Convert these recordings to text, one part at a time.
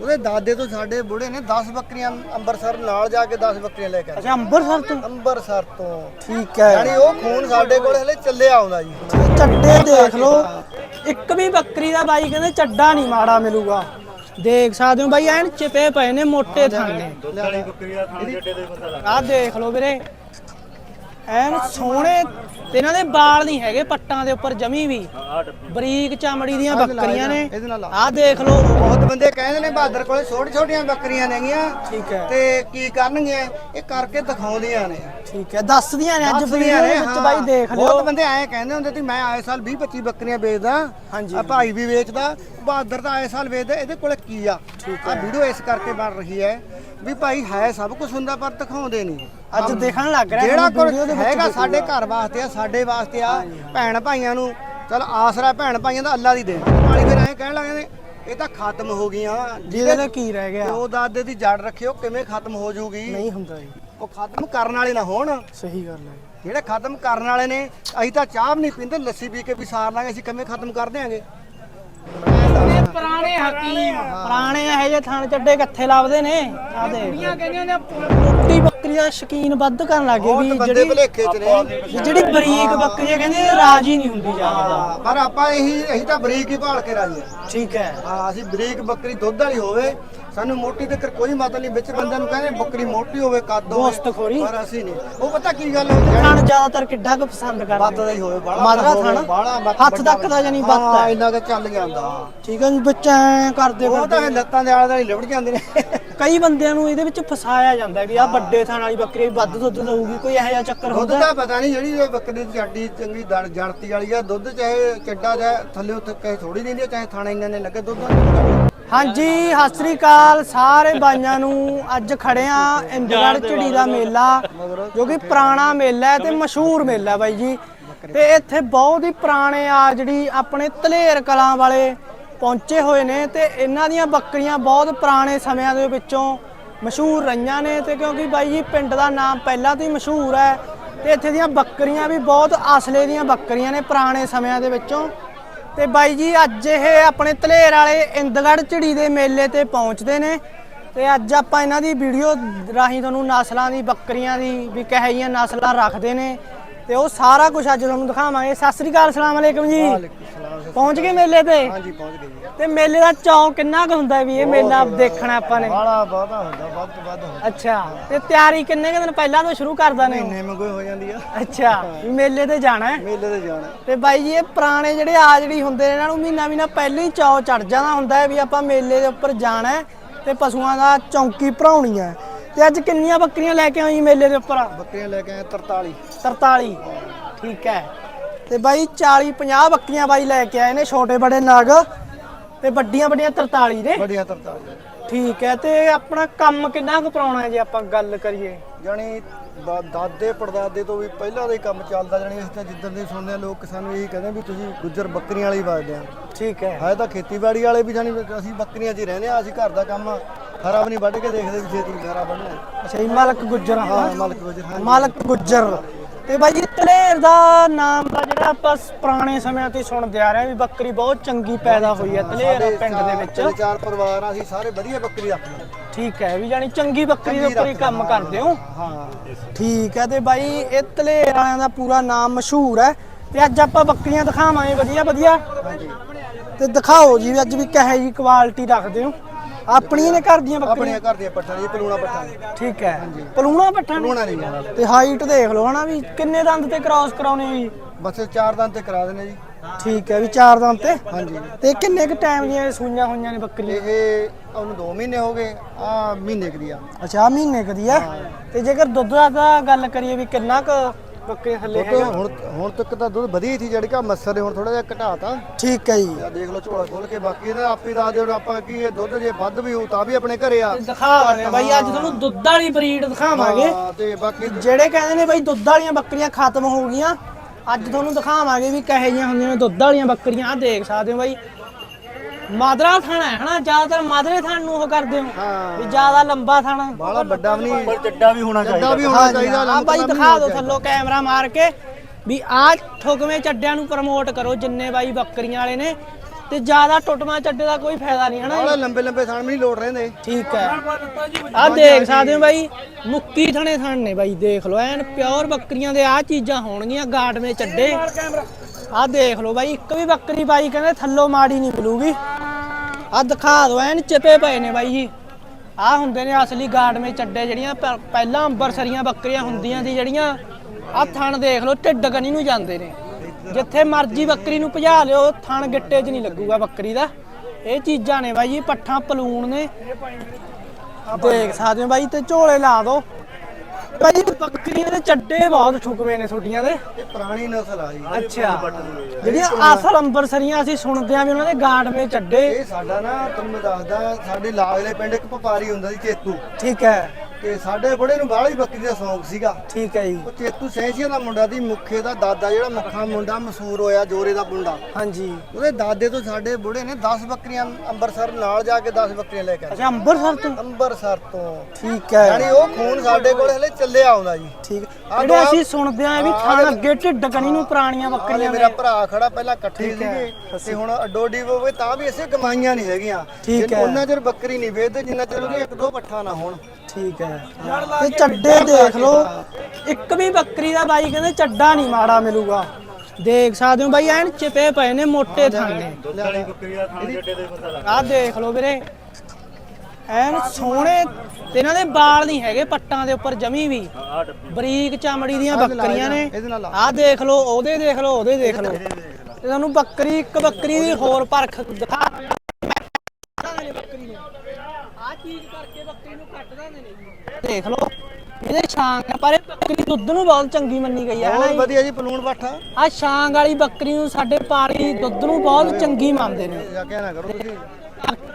ਉਹਦੇ ਦਾਦੇ ਤੋਂ ਸਾਡੇ ਬੁੜੇ ਨੇ 10 ਬੱਕਰੀਆਂ ਅੰਮ੍ਰਿਤਸਰ ਨਾਲ ਜਾ ਕੇ 10 ਬੱਕਰੀਆਂ ਲੈ ਕੇ ਆਏ। ਅੱਛਾ ਅੰਬਰਸਰ ਤੋਂ? ਅੰਮ੍ਰਿਤਸਰ ਤੋਂ। ਠੀਕ ਹੈ। ਯਾਨੀ ਉਹ ਖੂਨ ਸਾਡੇ ਕੋਲ ਹਲੇ ਚੱਲਿਆ ਆਉਂਦਾ ਜੀ। ਚੱਡੇ ਦੇਖ ਲਓ ਇੱਕ ਵੀ ਬੱਕਰੀ ਦਾ ਬਾਈ ਕਹਿੰਦੇ ਚੱਡਾ ਨਹੀਂ ਮਾੜਾ ਮਿਲੂਗਾ। ਦੇਖ ਸਕਦੇ ਹੋ ਬਾਈ ਐਨ ਚਿਪੇ ਪਏ ਨੇ ਮੋਟੇ ਥਾਣੇ। ਆਹ ਦੇਖ ਲਓ ਵੀਰੇ ਐਨ ਸੋਹਣੇ ਤੇ ਇਹਨਾਂ ਦੇ ਵਾਲ ਨਹੀਂ ਹੈਗੇ ਪੱਟਾਂ ਦੇ ਉੱਪਰ ਜਮੀ ਵੀ। ਬਰੀਕ ਚਮੜੀ ਦੀਆਂ ਬੱਕਰੀਆਂ ਨੇ। ਇਹਦੇ ਨਾਲ ਲਾ। ਆਹ ਦੇਖ ਲਓ। ਬਹੁਤ ਬੰਦੇ ਕਹਿੰਦੇ ਨੇ ਬਹਾਦਰ ਕੋਲੇ ਛੋਟੀ ਛੋਟੀਆਂ ਬੱਕਰੀਆਂ ਨੇਗੀਆਂ ਠੀਕ ਹੈ। ਤੇ ਕੀ ਕਰਨਗੀਆਂ? ਇਹ ਕਰਕੇ ਦਿਖਾਉਂਦੀਆਂ ਨੇ। ਠੀਕ ਹੈ। ਦੱਸਦੀਆਂ ਨੇ ਅੱਜ ਦੱਸਦੀਆਂ ਵੀਡੀਓ ਨੇ, ਦੇ ਵਿੱਚ ਹਾਂ। ਬਾਈ ਦੇਖ ਬਹੁਤ ਲਿਓ। ਬੰਦੇ ਐਂ ਕਹਿੰਦੇ ਹੁੰਦੇ ਸੀ ਮੈਂ ਆਏ ਸਾਲ 20 25 ਬੱਕਰੀਆਂ ਵੇਚਦਾ ਹਾਂਜੀ। ਆ ਭਾਈ ਵੀ ਵੇਚਦਾ ਬਹਾਦਰ ਤਾਂ ਆਏ ਸਾਲ ਵੇਚਦਾ ਇਹਦੇ ਕੋਲੇ ਕੀ ਆ? ਆ ਵੀਡੀਓ ਇਸ ਕਰਕੇ ਬਣ ਰਹੀ ਹੈ ਵੀ ਭਾਈ ਹੈ ਸਭ ਕੁਝ ਹੁੰਦਾ ਪਰ ਦਿਖਾਉਂਦੇ ਨਹੀਂ। ਅੱਜ ਦੇਖਣ ਲੱਗ ਰਿਹਾ ਜਿਹੜਾ ਕੁਝ ਹੈਗਾ। ਸਾਡੇ ਘਰ ਵਾਸਤੇ ਆ ਸਾਡੇ ਵਾਸਤੇ ਆ ਭੈਣ ਭਾਈਆਂ ਨੂੰ। ਚਲ ਆਸਰਾ ਭੈਣ ਭਾਈਆਂ ਦਾ ਅੱਲਾ ਦੀ ਦੇਣ। ਪਾਣੀ ਫਿਰ ਐਂ ਕਹਿਣ ਲੱਗੇ ਨੇ ਇਹ ਤਾਂ ਖਤਮ ਹੋ ਗਈਆਂ। ਜਿਹਦੇ ਤੇ ਕੀ ਰਹਿ ਗਿਆ? ਉਹ ਦਾਦੇ ਦੀ ਜੜ ਰੱਖਿਓ ਕਿਵੇਂ ਖਤਮ ਹੋ ਜਾਊਗੀ ਨਹੀਂ ਹੁੰਦਾ ਜੀ। ਉਹ ਖਤਮ ਕਰਨ ਵਾਲੇ ਨਾ ਹੋਣ। ਸਹੀ ਗੱਲ ਹੈ। ਜਿਹੜੇ ਖਤਮ ਕਰਨ ਵਾਲੇ ਨੇ ਅਸੀਂ ਤਾਂ ਚਾਹ ਵੀ ਨਹੀਂ ਪੀਂਦੇ ਲੱਸੀ ਪੀ ਕੇ ਵੀ ਸਾਰ ਲਾਂਗੇ ਅਸੀਂ ਕਿਵੇਂ ਖਤਮ ਕਰ ਦਿਆਂਗੇ? ਪੁਰਾਣੇ ਹਕੀਮ। ਪੁਰਾਣੇ ਇਹੋ ਜਿਹੇ ਥਣ ਚੱਡੇ ਕਿੱਥੇ ਲੱਭਦੇ ਨੇ। ਆ ਦੇਖ। ਕੁੜੀਆਂ ਕਹਿੰਦੀਆਂ ਨੇ ਮੋਟੀ ਬੱਕਰੀ ਦਾ ਸ਼ਕੀਨ ਵੱਧ ਕਰਨ ਲੱਗੇ ਬਹੁਤ ਵੀ ਬੰਦੇ ਜਿਹੜੀ ਭਲੇਖੇ ਚ ਨੇ। ਵੀ ਜਿਹੜੀ ਬਰੀਕ ਬੱਕਰੀ ਆ, ਕਹਿੰਦੇ ਇਹ ਰਾਜੀ ਨਹੀਂ ਹੁੰਦੀ ਜ਼ਿਆਦਾ ਪਰ ਆਪਾਂ ਇਹੀ ਅਸੀਂ ਤਾਂ ਬਰੀਕ ਹੀ ਭਾਲ ਕੇ ਰਾਜੀ ਹਾਂ ਠੀਕ ਹੈ। ਹਾਂ ਅਸੀਂ ਬਰੀਕ ਬੱਕਰੀ ਦੁੱਧ ਵਾਲੀ ਹੋਵੇ ਸਾਨੂੰ ਮੋਟੀ ਤੇ ਕੋਈ ਮਤਲਬ ਨਹੀਂ ਵਿੱਚ ਬੰਦਿਆਂ ਨੂੰ ਕਹਿੰਦੇ ਬੱਕਰੀ ਮੋਟੀ ਹੋਵੇ ਕੱਦ ਹੋਵੇ ਗੋਸ਼ਤਖੋਰੀ। ਪਰ ਅਸੀਂ ਨਹੀਂ। ਉਹ ਪਤਾ ਕੀ ਗੱਲ ਹੁੰਦੀ ਹੈ ਥਣ ਜ਼ਿਆਦਾਤਰ ਕਿੱਡਾ ਕੁ ਪਸੰਦ ਬੱਤ ਕਰਦੇ ਦਾ ਹੀ ਹੋਵੇ ਬਾਹਲਾ ਥਣ? ਹੱਥ ਤੱਕ ਦਾ ਹੈ। ਇੰਨਾ ਚੱਲ ਜਾਂਦਾ। ਠੀਕ ਹੈ ਜੀ ਬੱਚਾ ਐਂ ਕਰਦੇ ਉਹ ਤਾਂ ਲੱਤਾਂ ਦੇ ਆਲੇ ਦੁਆਲੇ ਲਿਬੜ ਜਾਂਦੇ ਨੇ। ਕਈ ਬੰਦਿਆਂ ਨੂੰ ਇਹਦੇ ਵਿੱਚ ਫਸਾਇਆ ਜਾਂਦਾ ਵੀ ਆ ਵੱਡੇ ਥਣ ਵਾਲੀ ਬੱਕਰੀ ਵੱਧ ਦੁੱਧ ਦਊਗੀ ਕੋਈ ਇਹੋ ਜਿਹਾ ਚੱਕਰ ਦੁੱਧ ਹੁੰਦਾ? ਦਾ ਪਤਾ ਨਹੀਂ ਜਿਹੜੀ ਬੱਕਰੀ ਦੀ ਚੱਡੀ ਚੰਗੀ ਦੜ ਜੜਤੀ ਵਾਲੀ ਆ ਦੁੱਧ ਚਾਹੇ ਚੱਡਾ ਚਾਹੇ ਥੱਲੇ ਉੱਤੇ ਕਹੇ ਥੋੜੀ ਦਿੰਦੀ ਆ, ਚਾਹੇ ਥਾਣੇ ਇੰਨੇ ਨੇ ਲੱਗੇ ਦੁੱਧ ਦਾ ਹਾਂਜੀ ਸਤਿ ਸ੍ਰੀ ਅਕਾਲ ਸਾਰੇ ਬਾਈਆਂ ਨੂੰ। ਅੱਜ ਖੜੇ ਆ ਇੰਦਗੜ ਝੜੀ ਦਾ ਮੇਲਾ ਜੋ ਕਿ ਪੁਰਾਣਾ ਮੇਲਾ ਹੈ ਤੇ ਮਸ਼ਹੂਰ ਮੇਲਾ ਬਾਈ ਜੀ। ਤੇ ਇੱਥੇ ਬਹੁਤ ਹੀ ਪੁਰਾਣੇ ਆ ਜਿਹੜੀ ਆਪਣੇ ਤਲੇਰ ਕਲਾਂ ਵਾਲੇ ਪਹੁੰਚੇ ਹੋਏ ਨੇ ਤੇ ਇਹਨਾਂ ਦੀਆਂ ਬੱਕਰੀਆਂ ਬਹੁਤ ਪੁਰਾਣੇ ਸਮਿਆਂ ਦੇ ਵਿੱਚੋਂ ਮਸ਼ਹੂਰ ਰਹੀਆਂ ਨੇ ਤੇ ਕਿਉਂਕਿ ਬਾਈ ਜੀ ਪਿੰਡ ਦਾ ਨਾਮ ਪਹਿਲਾਂ ਤੋਂ ਹੀ ਮਸ਼ਹੂਰ ਹੈ ਤੇ ਇੱਥੇ ਦੀਆਂ ਬੱਕਰੀਆਂ ਵੀ ਬਹੁਤ ਅਸਲੇ ਦੀਆਂ ਬੱਕਰੀਆਂ ਨੇ ਪੁਰਾਣੇ ਸਮਿਆਂ ਦੇ ਵਿੱਚੋਂ। ਤੇ ਬਾਈ ਜੀ ਅੱਜ ਇਹ ਆਪਣੇ ਤਲੇਰ ਵਾਲੇ ਇੰਦਗੜ ਝੜੀ ਦੇ ਮੇਲੇ ਤੇ ਪਹੁੰਚਦੇ ਨੇ ਤੇ ਅੱਜ ਆਪਾਂ ਇਹਨਾਂ ਦੀ ਵੀਡੀਓ ਰਾਹੀਂ ਤੁਹਾਨੂੰ ਨਸਲਾਂ ਦੀ ਬੱਕਰੀਆਂ ਦੀ ਵੀ ਕਿਹੋ ਜਿਹੀਆਂ ਨਸਲਾਂ ਰੱਖਦੇ ਨੇ। ਤੇ ਉਹ ਸਾਰਾ ਕੁਝ ਅੱਜ ਤੁਹਾਨੂੰ ਦਿਖਾਵਾਂਗੇ। ਸਤਿ ਸ੍ਰੀ ਅਕਾਲ ਸਲਾਮ ਅਲੈਕਮ ਜੀ। ਪਹੁੰਚ ਗਏ ਮੇਲੇ ਤੇ? ਹਾਂਜੀ ਪਹੁੰਚ ਗਏ ਜੀ। ਤੇ ਮੇਲੇ ਦਾ ਚੌਂਕ ਕਿੰਨਾ ਕੁ ਹੁੰਦਾ ਵੀ ਇਹ ਮੇਲਾ ਦੇਖਣਾ ਆਪਾਂ ਨੇ? ਬਾਲਾ ਬਹੁਤਾ ਹੁੰਦਾ ਵੱਧ ਤੋਂ ਵੱਧ ਹੁੰਦਾ। ਅੱਛਾ ਤੇ ਤਿਆਰੀ ਕਿੰਨੇ ਕੁ ਦਿਨ ਪਹਿਲਾਂ ਤੋਂ ਸ਼ੁਰੂ ਕਰਦਾ ਨੇ ਮਹੀਨੇ ਮੰਗੋ ਹੋ ਜਾਂਦੀ ਆ। ਅੱਛਾ ਵੀ ਮੇਲੇ ਤੇ ਜਾਣਾ ਹੈ? ਮੇਲੇ ਤੇ ਜਾਣਾ ਤੇ ਬਾਈ ਜੀ ਇਹ ਪੁਰਾਣੇ ਜਿਹੜੇ ਆ ਜਿਹੜੀ ਹੁੰਦੇ ਨੇ ਇਹਨਾਂ ਨੂੰ ਮਹੀਨਾ ਮਹੀਨਾ ਪਹਿਲਾਂ ਹੀ ਚਾਅ ਚੜ ਜਾਂਦਾ ਹੁੰਦਾ ਹੈ ਵੀ ਆਪਾਂ ਮੇਲੇ ਦੇ ਉੱਪਰ ਜਾਣਾ ਤੇ ਪਸ਼ੂਆਂ ਦਾ ਚੌਂਕੀ ਭਰਾਉਣੀ ਹੈ। ਤੇ ਅੱਜ ਕਿੰਨੀਆਂ ਬੱਕਰੀਆਂ ਲੈ ਕੇ ਆਈ ਮੇਲੇ ਦੇ ਉੱਪਰ? ਬੱਕਰੀਆਂ ਲੈ ਕੇ ਆਏ 43 43 ਠੀਕ ਹੈ। ਤੇ ਬਾਈ 40 50 ਬੱਕਰੀਆਂ ਬਾਈ ਲੈ ਕੇ ਆਏ ਨੇ ਛੋਟੇ ਬੜੇ ਨਗ ਤੇ ਵੱਡੀਆਂ ਵੱਡੀਆਂ 43 ਨੇ। ਵੱਡੀਆਂ 43 ਠੀਕ ਹੈ ਤੇ ਆਪਣਾ ਕੰਮ ਕਿੰਨਾ ਕੁ ਪੁਰਾਣਾ ਹੈ ਜੇ ਆਪਾਂ ਗੱਲ ਕਰੀਏ? ਦਾ- ਦਾਦੇ ਪੜਦਾਦੇ ਤੋਂ ਵੀ ਪਹਿਲਾਂ ਦਾ ਹੀ ਕੰਮ ਚੱਲਦਾ ਜਾਣੀ ਅਸੀਂ ਤਾਂ ਜਿੱਦਣ ਦੇ ਸੁਣਦੇ ਆ ਲੋਕ ਸਾਨੂੰ ਇਹੀ ਕਹਿੰਦੇ ਵੀ ਤੁਸੀਂ ਗੁੱਜਰ ਬੱਕਰੀਆਂ ਵਾਲੀ ਵਾਜਦੇ ਆ ਠੀਕ ਹੈ। ਹੈ ਤਾਂ ਖੇਤੀਬਾੜੀ ਵਾਲੇ ਵੀ ਜਾਣੀ ਅਸੀਂ ਬੱਕਰੀਆਂ 'ਚ ਹੀ ਰਹਿੰਦੇ ਆ ਅਸੀਂ ਘਰ ਦਾ ਕੰਮ ਵੀ ਨਹੀਂ ਵੱਢ ਕੇ ਦੇਖਦੇ ਵੀ ਛੇਤੀ ਹਰਾ ਵੱਢਣਾ ਅੱਛਾ ਜੀ ਮਾਲਕ ਗੁੱਜਰ ਹਾਂ। ਮਾਲਕ ਗੁੱਜਰ ਹਾਂ ਮਾਲਕ ਗੁੱਜਰ। ਤੇ ਬਾਈ ਜੀ ਤਲੇਰ ਦਾ ਨਾਮ ਦਾ ਜਿਹੜਾ ਆਪਾਂ ਪੁਰਾਣੇ ਸਮਿਆਂ ਤੋਂ ਸੁਣਦੇ ਆ ਰਹੇ ਵੀ ਬੱਕਰੀ ਬਹੁਤ ਚੰਗੀ ਪੈਦਾ ਹੋਈ ਹੈ ਤਲੇਰ ਪਿੰਡ ਦੇ ਵਿੱਚ। ਚਾਰ ਪਰਿਵਾਰ ਆ ਅਸੀਂ ਸਾਰੇ ਵਧੀਆ ਬੱਕਰੀ ਰੱਖਦੇ ਠੀਕ ਹੈ ਵੀ ਜਾਨੀ ਚੰਗੀ ਬੱਕਰੀ ਦੇ ਉੱਪਰ ਹੀ ਕੰਮ ਕਰਦੇ ਹੋ। ਹਾਂ। ਠੀਕ ਹੈ ਤੇ ਬਾਈ ਇਹ ਤਲੇਰ ਵਾਲਿਆਂ ਦਾ ਪੂਰਾ ਨਾਮ ਮਸ਼ਹੂਰ ਹੈ। ਤੇ ਅੱਜ ਆਪਾਂ ਬੱਕਰੀਆਂ ਦਿਖਾਵਾਂਗੇ ਵਧੀਆ ਵਧੀਆ। ਤੇ ਦਿਖਾਓ ਜੀ ਅੱਜ ਵੀ ਕਹੇ ਜੀ ਕੁਆਲਿਟੀ ਰੱਖਦੇ ਹੋ। ਆਪਣੀਆਂ ਨੇ ਘਰ ਦੀਆਂ ਬੱਕਰੀਆਂ? ਆਪਣੀਆਂ ਘਰ ਦੀਆਂ ਪੱਠਾਂ ਜੀ ਪਲੂਣਾ ਪੱਠਾਂ ਠੀਕ ਹੈ। ਪਲੂਣਾ ਪੱਠਾ ਨੇ? ਪਲੂਣਾ ਨਹੀਂ ਤੇ ਹਾਈਟ ਦੇਖ ਲਓ ਹਨਾ ਵੀ ਕਿੰਨੇ ਦੰਦ ਤੇ ਕ੍ਰਾਸ ਕਰਾਉਣੇ ਜੀ? ਬਸ ਚਾਰ ਦਿਨ ਤੇ ਕਰਾ ਦੇਣੇ ਜੀ। ਠੀਕ ਹੈ ਵੀ ਚਾਰ ਦੰਦ ਤੇ? ਹਾਂਜੀ। ਤੇ ਕਿੰਨੇ ਕੁ ਟਾਈਮ ਦੀਆਂ ਇਹ ਸੂਈਆਂ ਹੋਈਆਂ ਨੇ ਬੱਕਰੀਆਂ? ਇਹ ਉਹਨੂੰ 2 ਮਹੀਨੇ ਹੋ ਗਏ ਆ ਮਹੀਨੇ ਕਰੀਆ ਅੱਛਾ ਆਹ ਮਹੀਨੇ ਕਦੀ ਆ। ਤੇ ਜੇਕਰ ਦੁੱਧ ਦਾ ਤਾਂ ਗੱਲ ਕਰੀਏ ਵੀ ਕਿੰਨਾ ਕੁ ਬੱਕਰੇ ਥੱਲੇ ਦੁੱਧ ਹੈਗਾ। ਹੁਣ ਹੁਣ ਤੱਕ ਤਾਂ ਦੁੱਧ ਵਧੀਆ ਹੀ ਸੀ ਜਿਹੜੀ ਕਾ ਮੱਸਰ ਨੇ ਹੁਣ ਥੋੜਾ ਜਿਹਾ ਘਟਾਤਾ ਠੀਕ ਹੈ ਜੀ। ਆ ਦੇਖ ਲਓ ਝੋਲਾ ਖੋਲ ਕੇ ਬਾਕੀ ਇਹਦਾ ਆਪੇ ਦੱਸ ਦਿਓ ਆਪਾਂ ਕੀ ਇਹ ਦੁੱਧ ਜੇ ਵੱਧ ਵੀ ਹੋ ਤਾਂ ਵੀ ਆਪਣੇ ਘਰੇ ਆ। ਦਿਖਾ ਰਹੇ ਬਾਈ ਅੱਜ ਤੁਹਾਨੂੰ ਦੁੱਧ ਵਾਲੀ ਬਰੀਡ ਦਿਖਾਵਾਂਗੇ। ਹਾਂ, ਤੇ ਬਾਕੀ ਜਿਹੜੇ ਕਹਿੰਦੇ ਨੇ ਬਾਈ ਦੁੱਧ ਵਾਲੀਆਂ ਬੱਕਰੀਆਂ ਖਤਮ ਹੋ ਗਈਆਂ ਅੱਜ ਤੁਹਾਨੂੰ ਦਿਖਾਵਾਂਗੇ ਵੀ ਕਹੇ ਜੀਆਂ ਹੁੰਦੀਆਂ ਨੇ ਦੁੱਧ ਵਾਲੀਆਂ ਬੱਕਰੀਆਂ। ਆ ਦੇਖ ਸਕਦੇ ਹੋ ਬਾਈ ਮਾਦਰਾ ਥਾਣਾ ਹੈ ਹਨਾ? ਜ਼ਿਆਦਾਤਰ ਮਾਦਰੇ ਥਾਣ ਨੂੰ ਉਹ ਕਰਦੇ ਹੋ। ਹਾਂ। ਵੀ ਜ਼ਿਆਦਾ ਲੰਬਾ ਥਾਣਾ। ਬਾਲਾ ਵੱਡਾ ਵੀ ਨਹੀਂ ਚੱਡਾ ਵੀ ਹੋਣਾ ਚੱਡਾ ਵੀ ਹੋਣਾ ਚਾਹੀਦਾ ਆ ਬਾਈ ਦਿਖਾ ਦਿਓ ਥੱਲੋਂ ਕੈਮਰਾ ਮਾਰ ਕੇ। ਵੀ ਆ ਠੁਕਵੇਂ ਚੱਡਿਆਂ ਨੂੰ ਪ੍ਰਮੋਟ ਕਰੋ ਜਿੰਨੇ ਬਾਈ ਬੱਕਰੀਆਂ ਵਾਲੇ ਨੇ। ਤੇ ਜ਼ਿਆਦਾ ਟੁੱਟਮਾ ਚੱਡੇ ਦਾ ਕੋਈ ਫਾਇਦਾ ਨਹੀਂ ਹਨਾ ਬੜਾ ਲੰਬੇ ਲੰਬੇ ਥਣ ਵੀ ਨਹੀਂ ਲੋੜ ਰਹਿੰਦੇ। ਠੀਕ ਹੈ। ਆ ਦੇਖ ਸਕਦੇ ਹੋ ਬਾਈ ਮੁੱਕੀ ਥਣੇ ਥਣ ਨੇ ਬਾਈ ਦੇਖ ਲਓ। ਐਨ ਪਿਓਰ ਬੱਕਰੀਆਂ ਦੇ ਆ ਚੀਜ਼ਾਂ ਹੋਣਗੀਆਂ ਗਾਡਵੇਂ ਚੱਡੇ। ਆਹ ਦੇਖ ਲਓ ਬਾਈ, ਇੱਕ ਵੀ ਬੱਕਰੀ ਬਾਈ ਕਹਿੰਦੇ ਥੱਲੋਂ ਮਾੜੀ ਨਹੀਂ ਮਿਲੂਗੀ। ਆ ਦਿਖਾ ਦੋ ਐਨ ਚਿਪੇ ਪਏ ਨੇ ਬਾਈ ਜੀ। ਆ ਹੁੰਦੇ ਨੇ ਅਸਲੀ ਗਾਡਵੇਂ ਚੱਡੇ ਜਿਹੜੀਆਂ ਪ- ਪਹਿਲਾਂ ਅੰਬਰਸਰੀਆਂ ਬੱਕਰੀਆਂ ਹੁੰਦੀਆਂ ਸੀ ਜਿਹੜੀਆਂ, ਆਹ ਥਣ ਦੇਖ ਲਓ, ਢਿੱਡ ਕਨੀ ਨੂੰ ਜਾਂਦੇ ਨੇ। ਜਿੱਥੇ ਮਰਜ਼ੀ ਬੱਕਰੀ ਨੂੰ ਭਜਾ ਲਿਓ, ਥਣ ਗਿੱਟੇ 'ਚ ਨਹੀਂ ਲੱਗੂਗਾ ਬੱਕਰੀ ਦਾ। ਇਹ ਚੀਜ਼ਾਂ ਨੇ ਬਾਈ ਜੀ, ਪੱਠਾਂ ਪਲੂਣ ਨੇ। ਦੇਖ ਸਕਦੇ ਹੋ ਬਾਈ, ਤੇ ਝੋਲੇ ਲਾ ਦੋ ਬਾਈ ਬੱਕਰੀਆਂ ਦੇ ਚੱਡੇ ਬਹੁਤ ਠੁਕਵੇਂ ਨੇ ਛੋਟੀਆਂ ਦੇ। ਇਹ ਪੁਰਾਣੀ ਨਸਲ ਆ ਜੀ। ਅੱਛਾ। ਜਿਹੜੀਆਂ ਅਸਲ ਅੰਬਰਸਰੀਆਂ ਅਸੀਂ ਸੁਣਦੇ ਆਂ ਵੀ ਉਹਨਾਂ ਦੇ ਗਾਡਵੇਂ ਚੱਡੇ। ਇਹ ਸਾਡਾ ਨਾ ਤੁਹਾਨੂੰ ਮੈਂ ਦੱਸਦਾ ਸਾਡੇ ਲਾਗਲੇ ਪਿੰਡ ਇੱਕ ਵਪਾਰੀ ਹੁੰਦਾ ਸੀ ਚੇਤੂ। ਠੀਕ ਹੈ। ਤੇ ਸਾਡੇ ਬੁੜੇ ਨੂੰ ਬਾਹਲੀ ਬੱਕਰੀ ਦਾ ਸ਼ੌਂਕ ਸੀਗਾ। ਠੀਕ ਹੈ ਜੀ। ਉਹ ਚੇਤੂ ਸੈਂਸੀਆ ਦਾ ਮੁੰਡਾ ਦੀ ਮੁਖੇ ਦਾ ਦਾਦਾ ਜਿਹੜਾ ਮੁੱਖਾ ਮੁੰਡਾ ਮਸ਼ਹੂਰ ਹੋਇਆ ਜੋਰੇ ਦਾ ਮੁੰਡਾ। ਹਾਂਜੀ। ਉਹਦੇ ਦਾਦੇ ਤੋਂ ਸਾਡੇ ਬੁੜੇ ਨੇ 10 ਬੱਕਰੀਆਂ ਅੰਮ੍ਰਿਤਸਰ ਨਾਲ ਜਾ ਕੇ 10 ਬੱਕਰੀਆਂ ਲੈ ਕੇ ਆਏ। ਅੱਛਾ ਅੰਬਰਸਰ ਤੋਂ? ਅੰਮ੍ਰਿਤਸਰ ਤੋਂ। ਠੀਕ ਹੈ। ਯਾਨੀ ਉਹ ਖੂਨ ਸਾਡੇ ਕੋਲ ਹਲੇ ਚੱਲਿਆ ਆਉਂਦਾ ਜੀ। ਠੀਕ। ਜਿਹੜੇ ਅਸੀਂ ਸੁਣਦੇ ਆਂ ਵੀ ਥਾਂ ਅੱਗੇ ਢਿੱਡ ਕਣੀ ਨੂੰ ਪੁਰਾਣੀਆਂ ਬੱਕਰੀਆਂ ਮੇਰਾ ਭਰਾ ਖੜਾ ਪਹਿਲਾਂ ਇਕੱਠੇ। ਸੀਗੇ ਤੇ ਹੁਣ ਅੱਡੋਡੀ ਹੋਵੇ ਤਾਂ ਵੀ ਇਸੇ ਕਮਾਈਆਂ ਨਹੀਂ ਹੈਗੀਆਂ। ਠੀਕ ਹੈ। ਉਹਨਾਂ ਚਿਰ ਬੱਕਰੀ ਨਹੀਂ ਵੇਚਦੇ ਜਿੰਨਾ ਚਿਰ ਉਹਦੇ ਇੱਕ ਦੋ ਪੱਠਾ ਨਾ ਹੋਣ। ਠੀਕ ਹੈ। ਤੇ ਚੱਡੇ ਦੇਖ ਲਓ। ਇੱਕ ਵੀ ਬੱਕਰੀ ਦਾ ਬਾਈ ਕਹਿੰਦੇ ਚੱਡਾ ਨਹੀਂ ਮਾੜਾ ਮਿਲੂਗਾ। ਦੇਖ ਸਕਦੇ ਹੋ ਬਾਈ ਐਨ ਚਿਪੇ ਪਏ ਨੇ ਮੋਟੇ ਥਾਣੇ। ਆਹ ਦੇਖ ਲਓ ਵੀਰੇ। ਐਨ ਸੋਹਣੇ ਤੇ ਇਹਨਾਂ ਦੇ ਵਾਲ ਨਹੀਂ ਹੈਗੇ ਪੱਟਾਂ ਦੇ ਉੱਪਰ ਜਮੀ ਵੀ। ਬਰੀਕ ਚਮੜੀ ਦੀਆਂ ਬੱਕਰੀਆਂ ਨੇ। ਇਹਦੇ ਨਾਲ ਲਾ। ਆਹ ਦੇਖ ਲਓ ਉਹਦੇ ਦੇਖ ਲਓ ਉਹਦੇ ਦੇਖ ਲਓ। ਤੇ ਤੁਹਾਨੂੰ ਬੱਕਰੀ ਇੱਕ ਬੱਕਰੀ ਦੀ ਹੋਰ ਪਰਖ ਦਿਖਾ ਚੀਜ਼ ਕਰਕੇ ਬੱਕਰੀ ਨੂੰ ਕੱਟ ਦਿੰਦੇ ਨੇ ਦੇਖ ਲਓ ਇਹਦੇ ਛਾਂਗ ਆ, ਪਰ ਇਹ ਬੱਕਰੀ ਦੁੱਧ ਨੂੰ ਬਹੁਤ ਚੰਗੀ ਮੰਨੀ ਗਈ ਹੈ ਬਹੁਤ ਵਧੀਆ ਜੀ ਪਲੂਣ ਪੱਠਾ ਆ। ਛਾਂਗ ਵਾਲੀ ਬੱਕਰੀ ਨੂੰ ਸਾਡੇ ਪਾਲੀ ਦੁੱਧ ਨੂੰ ਬਹੁਤ ਚੰਗੀ ਮੰਨਦੇ ਨੇ। ਜਾ ਕੇ ਨਾ ਕਰੋ ਤੁਸੀਂ।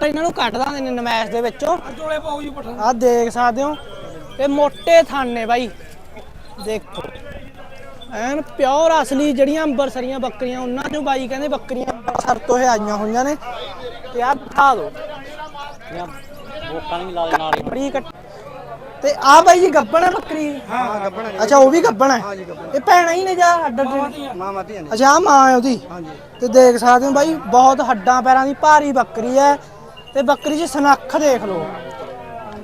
ਇਹਨਾਂ ਨੂੰ ਦਿੰਦੇ ਨੇ ਨਮੈਸ਼ ਦੇ ਵਿੱਚੋਂ। ਆ ਦੇਖ ਸਕਦੇ ਹੋ ਤੇ ਮੋਟੇ ਥਣ ਨੇ ਬਾਈ। ਦੇਖੋ ਐਨ ਪਿਓਰ ਅਸਲੀ ਜਿਹੜੀਆਂ ਅੰਬਰਸਰੀਆਂ ਬੱਕਰੀਆਂ ਉਹਨਾਂ ਨੂੰ ਬਾਈ ਕਹਿੰਦੇ ਬੱਕਰੀਆਂ ਅੰਬਰਸਰ ਤੋਂ ਇਹ ਆਈਆਂ ਹੋਈਆਂ ਨੇ। ਤੇ ਆ ਦਿਖਾ ਦੋ ਵੋਟਾਂ ਨਹੀਂ ਲਾ ਦੇ ਨਾਲ ਹੀ ਬੜੀ ਕੱਟ ਤੇ ਆ ਬਾਈ ਜੀ ਗੱਬਣ ਹੈ ਬੱਕਰੀ। ਹਾਂ ਗੱਬਣਾ ਅੱਛਾ ਉਹ ਵੀ ਗੱਬਣ ਹੈ ਹਾਂ ਜੀ ਗੱਬਣਾ। ਇਹ ਭੈਣਾਂ ਹੀ ਨੇ ਜਾਂ ਅੱਡ ਅੱਡ ਮਾਮਾ ਧੀਆਂ ਨੇ ਅੱਛਾ ਆਹ ਮਾਂ ਹੈ ਉਹਦੀ। ਹਾਂਜੀ। ਤੇ ਦੇਖ ਸਕਦੇ ਹੋ ਬਾਈ ਬਹੁਤ ਹੱਡਾਂ ਪੈਰਾਂ ਦੀ ਭਾਰੀ ਬੱਕਰੀ ਹੈ। ਤੇ ਬੱਕਰੀ 'ਚ ਸਨੱਖ ਦੇਖ ਲਓ।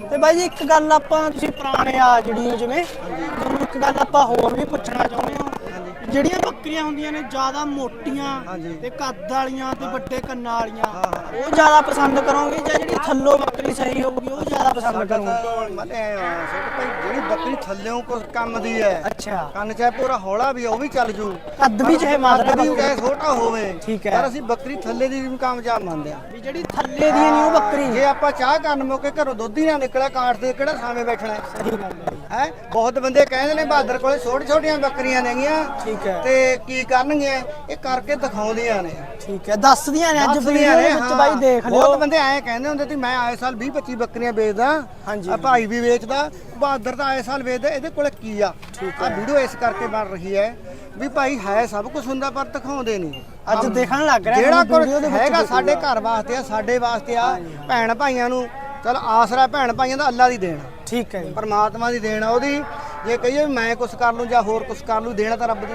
ਤੇ ਬਾਈ ਜੀ ਇੱਕ ਗੱਲ ਆਪਾਂ ਤੁਸੀਂ ਪੁਰਾਣੇ ਆ ਜਿਹੜੀ ਜਿਵੇਂ ਤੁਹਾਨੂੰ ਇੱਕ ਗੱਲ ਆਪਾਂ ਹੋਰ ਵੀ ਪੁੱਛਣਾ ਚਾਹੁੰਦੇ ਹਾਂ। ਬੱਕਰੀਆਂ ਹੁੰਦੀਆਂ ਨੇ ਜ਼ਿਆਦਾ ਮੋਟੀਆਂ ਹਾਂਜੀ। ਤੇ ਕੱਦ ਵਾਲੀਆਂ ਤੇ ਵੱਡੇ ਕੰਨਾਂ ਵਾਲੀਆਂ। ਉਹ ਜ਼ਿਆਦਾ ਪਸੰਦ ਕਰੋਗੇ ਜਾਂ ਜਿਹੜੀ ਥੱਲੋਂ ਬੱਕਰੀ ਸਹੀ ਹੋਊਗੀ ਉਹ ਜ਼ਿਆਦਾ ਪਸੰਦ ਕਰੋਗੇ? ਮਤਲਬ ਐ ਆ, ਸਾਡੇ ਭਾਈ ਜਿਹੜੀ ਬੱਕਰੀ ਥੱਲੇੋਂ ਕੁਝ ਕੰਮ ਦੀ ਹੈ ਅੱਛਾ। ਕੰਨ ਚਾਹੇ ਪੂਰਾ ਹੌਲਾ ਵੀ ਆ, ਉਹ ਵੀ ਚੱਲ ਜੂ। ਕੱਦ ਵੀ ਚਾਹੇ ਮਾਦਰਾ ਵੀ ਬੱਕਰੀ ਚਾਹੇ ਛੋਟਾ ਹੋਵੇ ਠੀਕ ਹੈ। ਪਰ ਅਸੀਂ ਬੱਕਰੀ ਥੱਲੇ ਦੀ ਵੀ ਕਾਮਯਾਬ ਮੰਨਦੇ ਆ ਵੀ ਜਿਹੜੀ ਥੱਲੇ ਦੀ ਨਹੀਂ ਉਹ ਬੱਕਰੀ। ਜੇ ਆਪਾਂ ਚਾਹ ਕਰਨ ਮੌਕੇ ਘਰੋਂ ਦੁੱਧ ਹੀ ਨਾ ਨਿਕਲਿਆ ਕਾਟ ਦੇ ਕਿਹੜਾ ਸਾਵੇਂ ਬੈਠਣਾ ਹੈ? ਸਹੀ ਗੱਲ ਹੈ। ਹੈ? ਬਹੁਤ ਬੰਦੇ ਕਹਿੰਦੇ ਨੇ ਬਹਾਦਰ ਕੋਲੇ ਛੋਟੀ ਛੋਟੀਆਂ ਬੱਕਰੀਆਂ ਨੇਗੀਆਂ ਠੀਕ ਹੈ। ਤੇ ਕੀ ਕਰਨਗੇ ਇਹ ਕਰਕੇ ਦਿਖਾਉਂਦੀਆਂ ਨੇ। ਠੀਕ ਹੈ ਦੱਸਦੀਆਂ ਨੇ ਅੱਜ ਵੀਡੀਓ ਦੇ ਵਿੱਚ। ਬਾਈ ਦੇਖ ਲਿਓ। ਬਹੁਤ ਬੰਦੇ ਐਂ ਕਹਿੰਦੇ ਹੁੰਦੇ ਸੀ ਮੈਂ ਆਏ ਸਾਲ 20 25 ਬੱਕਰੀਆਂ ਵੇਚਦਾ ਹਾਂਜੀ। ਭਾਈ ਵੀ ਵੇਚਦਾ ਬਹਾਦਰ ਤਾਂ ਆਏ ਸਾਲ ਵੇਚਦਾ ਇਹਦੇ ਕੋਲੇ ਕੀ ਆ? ਆ ਵੀਡੀਓ ਇਸ ਕਰਕੇ ਬਣ ਰਹੀ ਹੈ ਵੀ ਭਾਈ ਹੈ ਸਭ ਕੁਝ ਹੁੰਦਾ ਪਰ ਦਿਖਾਉਂਦੇ ਨਹੀਂ। ਅੱਜ ਦੇਖਣ ਲੱਗ ਰਿਹਾ ਜਿਹੜਾ ਦੇ ਵਿੱਚ ਹੈਗਾ। ਸਾਡੇ ਘਰ ਵਾਸਤੇ ਆ ਸਾਡੇ ਵਾਸਤੇ ਆ ਭੈਣ ਭਾਈਆਂ ਨੂੰ। ਚਲ ਆਸਰਾ ਭੈਣ ਭਾਈਆਂ ਦਾ ਅੱਲਾ ਦੀ ਦੇਣ। ਠੀਕ ਹੈ ਜੀ। ਪਰਮਾਤਮਾ ਦੀ ਦੇਣ ਆ ਉਹਦੀ। ਜੇ ਕਹੀਏ ਵੀ ਮੈਂ ਕੁਝ ਕਰ ਲੂੰ ਜਾਂ ਹੋਰ ਕੁਝ ਕਰ ਲੂੰ ਦੇਣਾ ਤਾਂ ਰੱਬ ਦੀ।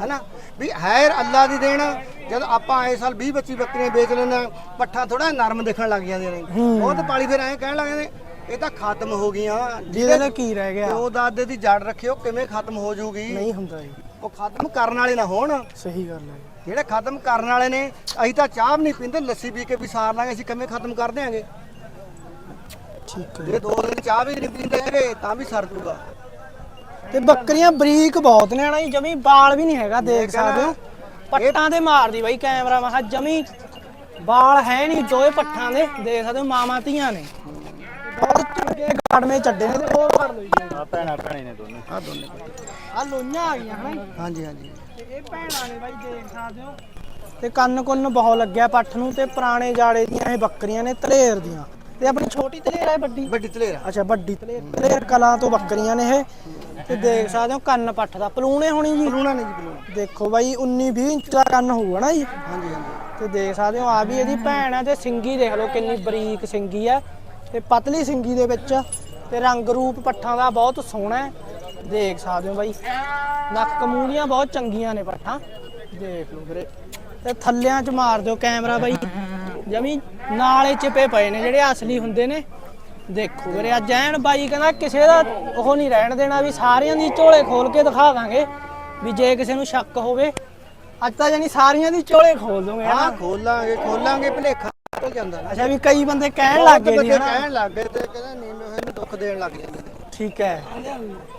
ਹੈਨਾ? ਵੀ ਹੈ ਅੱਲਾ ਦੀ ਦੇਣ ਜਦ ਆਪਾਂ ਆਏ ਸਾਲ 20 25 ਬੱਕਰੀਆਂ ਵੇਚ ਲੈਣਾ ਪੱਠਾ ਥੋੜਾ ਨਰਮ ਦਿਖਣ ਲੱਗ ਜਾਂਦੇ ਨੇ। ਉਹ ਤੇ ਪਾਲੀ ਫਿਰ ਐਂ ਕਹਿਣ ਲੱਗ ਜਾਂਦੇ ਇਹ ਤਾਂ ਖਤਮ ਹੋ ਗਈਆਂ। ਜਿਹਦੇ ਤੇ ਕੀ ਰਹਿ ਗਿਆ? ਉਹ ਦਾਦੇ ਦੀ ਜੜ ਰੱਖਿਓ ਕਿਵੇਂ ਖਤਮ ਹੋ ਜਾਊਗੀ? ਨਹੀਂ ਹੁੰਦਾ ਜੀ। ਉਹ ਖਤਮ ਕਰਨ ਵਾਲੇ ਨਾ ਹੋਣ। ਸਹੀ ਗੱਲ ਹੈ। ਜਿਹੜੇ ਖਤਮ ਕਰਨ ਵਾਲੇ ਨੇ ਅਸੀਂ ਤਾਂ ਚਾਹ ਵੀ ਨਹੀਂ ਪੀਂਦੇ ਲੱਸੀ ਪੀ ਕੇ ਵੀ ਸਾਰ ਲਾਂਗੇ ਅਸੀਂ ਕਿਵੇਂ ਖਤਮ ਕਰ ਦਿਆਂਗੇ? ਠੀਕ ਹੈ। ਜੇ ਦੋ ਦਿਨ ਚਾਹ ਵੀ ਨਹੀਂ ਪੀਂਦੇ ਹੈਗੇ ਤਾਂ ਵੀ ਸਰ ਜੂਗਾ ਤੇ ਬੱਕਰੀਆਂ ਬਰੀਕ ਬਹੁਤ ਨੇ ਨਾ ਜੀ ਜਮੀ ਬਾਲ ਵੀ ਨਹੀਂ ਹੈਗਾ ਦੇਖ ਸਕਦੇ ਹੋ। ਪੱਟਾਂ ਤੇ ਮਾਰਦੀ ਬਾਈ ਕੈਮਰਾ ਮੈਂ ਕਿਹਾ ਜਮੀ ਬਾਲ ਹੈ ਨਹੀਂ ਦੋਏ ਪੱਠਾਂ ਦੇ ਦੇਖ ਸਕਦੇ ਹੋ ਮਾਮਾ ਧੀਆਂ ਨੇ। ਬਹੁਤ ਚੰਗੇ ਗਾੜਵੇਂ ਚੱਡੇ ਨੇ ਤੇ ਹੋਰ ਕਰ ਜੀ। ਆ ਭੈਣਾ ਭੈਣੇ ਨੇ ਦੋਨੇ। ਆ ਦੋਨੇ ਆ ਲੋਈਆਂ ਆ ਗਈਆਂ ਹਨਾ। ਹਾਂਜੀ ਹਾਂਜੀ। ਤੇ ਇਹ ਭੈਣਾਂ ਨੇ ਬਾਈ ਦੇਖ ਸਕਦੇ ਹੋ। ਤੇ ਕੰਨ ਕੁੰਨ ਬਹੁਤ ਲੱਗਿਆ ਪੱਠ ਨੂੰ ਤੇ ਪੁਰਾਣੇ ਜਾੜੇ ਦੀਆਂ ਇਹ ਬੱਕਰੀਆਂ ਨੇ ਧਲੇਰ ਦੀਆਂ। ਤੇ ਆਪਣੀ ਛੋਟੀ ਧਲੇਰ ਹੈ ਵੱਡੀ। ਵੱਡੀ ਤਲੇਰਾ ਅੱਛਾ ਵੱਡੀ ਧਲੇਰ ਧਲੇਰ ਕਲਾਂ ਤੋਂ ਬੱਕਰੀਆਂ ਨੇ ਇਹ। ਤੇ ਦੇਖ ਸਕਦੇ ਹੋ ਕੰਨ ਪੱਠ ਦਾ। ਪਲੂਣੇ ਹੋਣੀ ਜੀ। ਲੂਣਾ ਨਹੀਂ ਜੀ ਬਲੂਣਾ ਦੇਖੋ ਬਾਈ 19 20 ਇੰਚ ਦਾ ਕੰਨ ਹੋਊਗਾ ਨਾ ਜੀ। ਹਾਂਜੀ ਹਾਂਜੀ। ਤੇ ਦੇਖ ਸਕਦੇ ਹੋ ਆ ਵੀ ਇਹਦੀ ਭੈਣ ਹੈ ਤੇ ਸਿੰਗੀ ਦੇਖ ਲਓ ਕਿੰਨੀ ਬਰੀਕ ਸਿੰਗੀ ਹੈ ਤੇ ਪਤਲੀ ਸਿੰਗੀ ਦੇ ਵਿੱਚ ਤੇ ਰੰਗ ਰੂਪ ਪੱਠਾਂ ਦਾ ਬਹੁਤ ਸੋਹਣਾ ਹੈ। ਦੇਖ ਸਕਦੇ ਹੋ ਬਾਈ। ਨੱਕ ਮੂੰਹ ਦੀਆਂ ਬਹੁਤ ਚੰਗੀਆਂ ਨੇ ਪੱਠਾਂ। ਦੇਖ ਲਓ ਵੀਰੇ। ਤੇ ਥੱਲਿਆਂ ਚ ਮਾਰ ਦਿਓ ਕੈਮਰਾ ਬਾਈ। ਜਮੀ ਨਾਲੇ ਚਿਪੇ ਪਏ ਨੇ ਜਿਹੜੇ ਅਸਲੀ ਹੁੰਦੇ ਨੇ। ਦੇਖੋ ਵੀਰੇ ਅੱਜ ਐਨ ਬਾਈ ਕਹਿੰਦਾ ਕਿਸੇ ਦਾ ਉਹ ਨਹੀਂ ਰਹਿਣ ਦੇਣਾ ਵੀ ਸਾਰਿਆਂ ਦੀ ਝੋਲੇ ਖੋਲ ਕੇ ਦਿਖਾ ਦਾਂਗੇ ਵੀ ਜੇ ਕਿਸੇ ਨੂੰ ਸ਼ੱਕ ਹੋਵੇ। ਅੱਜ ਤਾਂ ਜਾਨੀ ਸਾਰੀਆਂ ਦੀ ਝੋਲੇ ਖੋਲ ਦੋਗੇ ਹਾਂ ਖੋਲਾਂਗੇ ਖੋਲਾਂਗੇ ਭਲੇਖਾ ਨਿਕਲ ਜਾਂਦਾ ਨਾ। ਅੱਛਾ ਵੀ ਕਈ ਬੰਦੇ ਕਹਿਣ ਲੱਗ ਗਏ ਹਨਾ? ਕਹਿਣ ਲੱਗ ਗਏ ਤੇ ਕਹਿੰਦਾ ਨੀਵੇਂ ਹੋਏ ਨੂੰ ਦੁੱਖ ਦੇਣ ਲੱਗ ਜਾਂਦੇ ਨੇ। ਠੀਕ ਹੈ।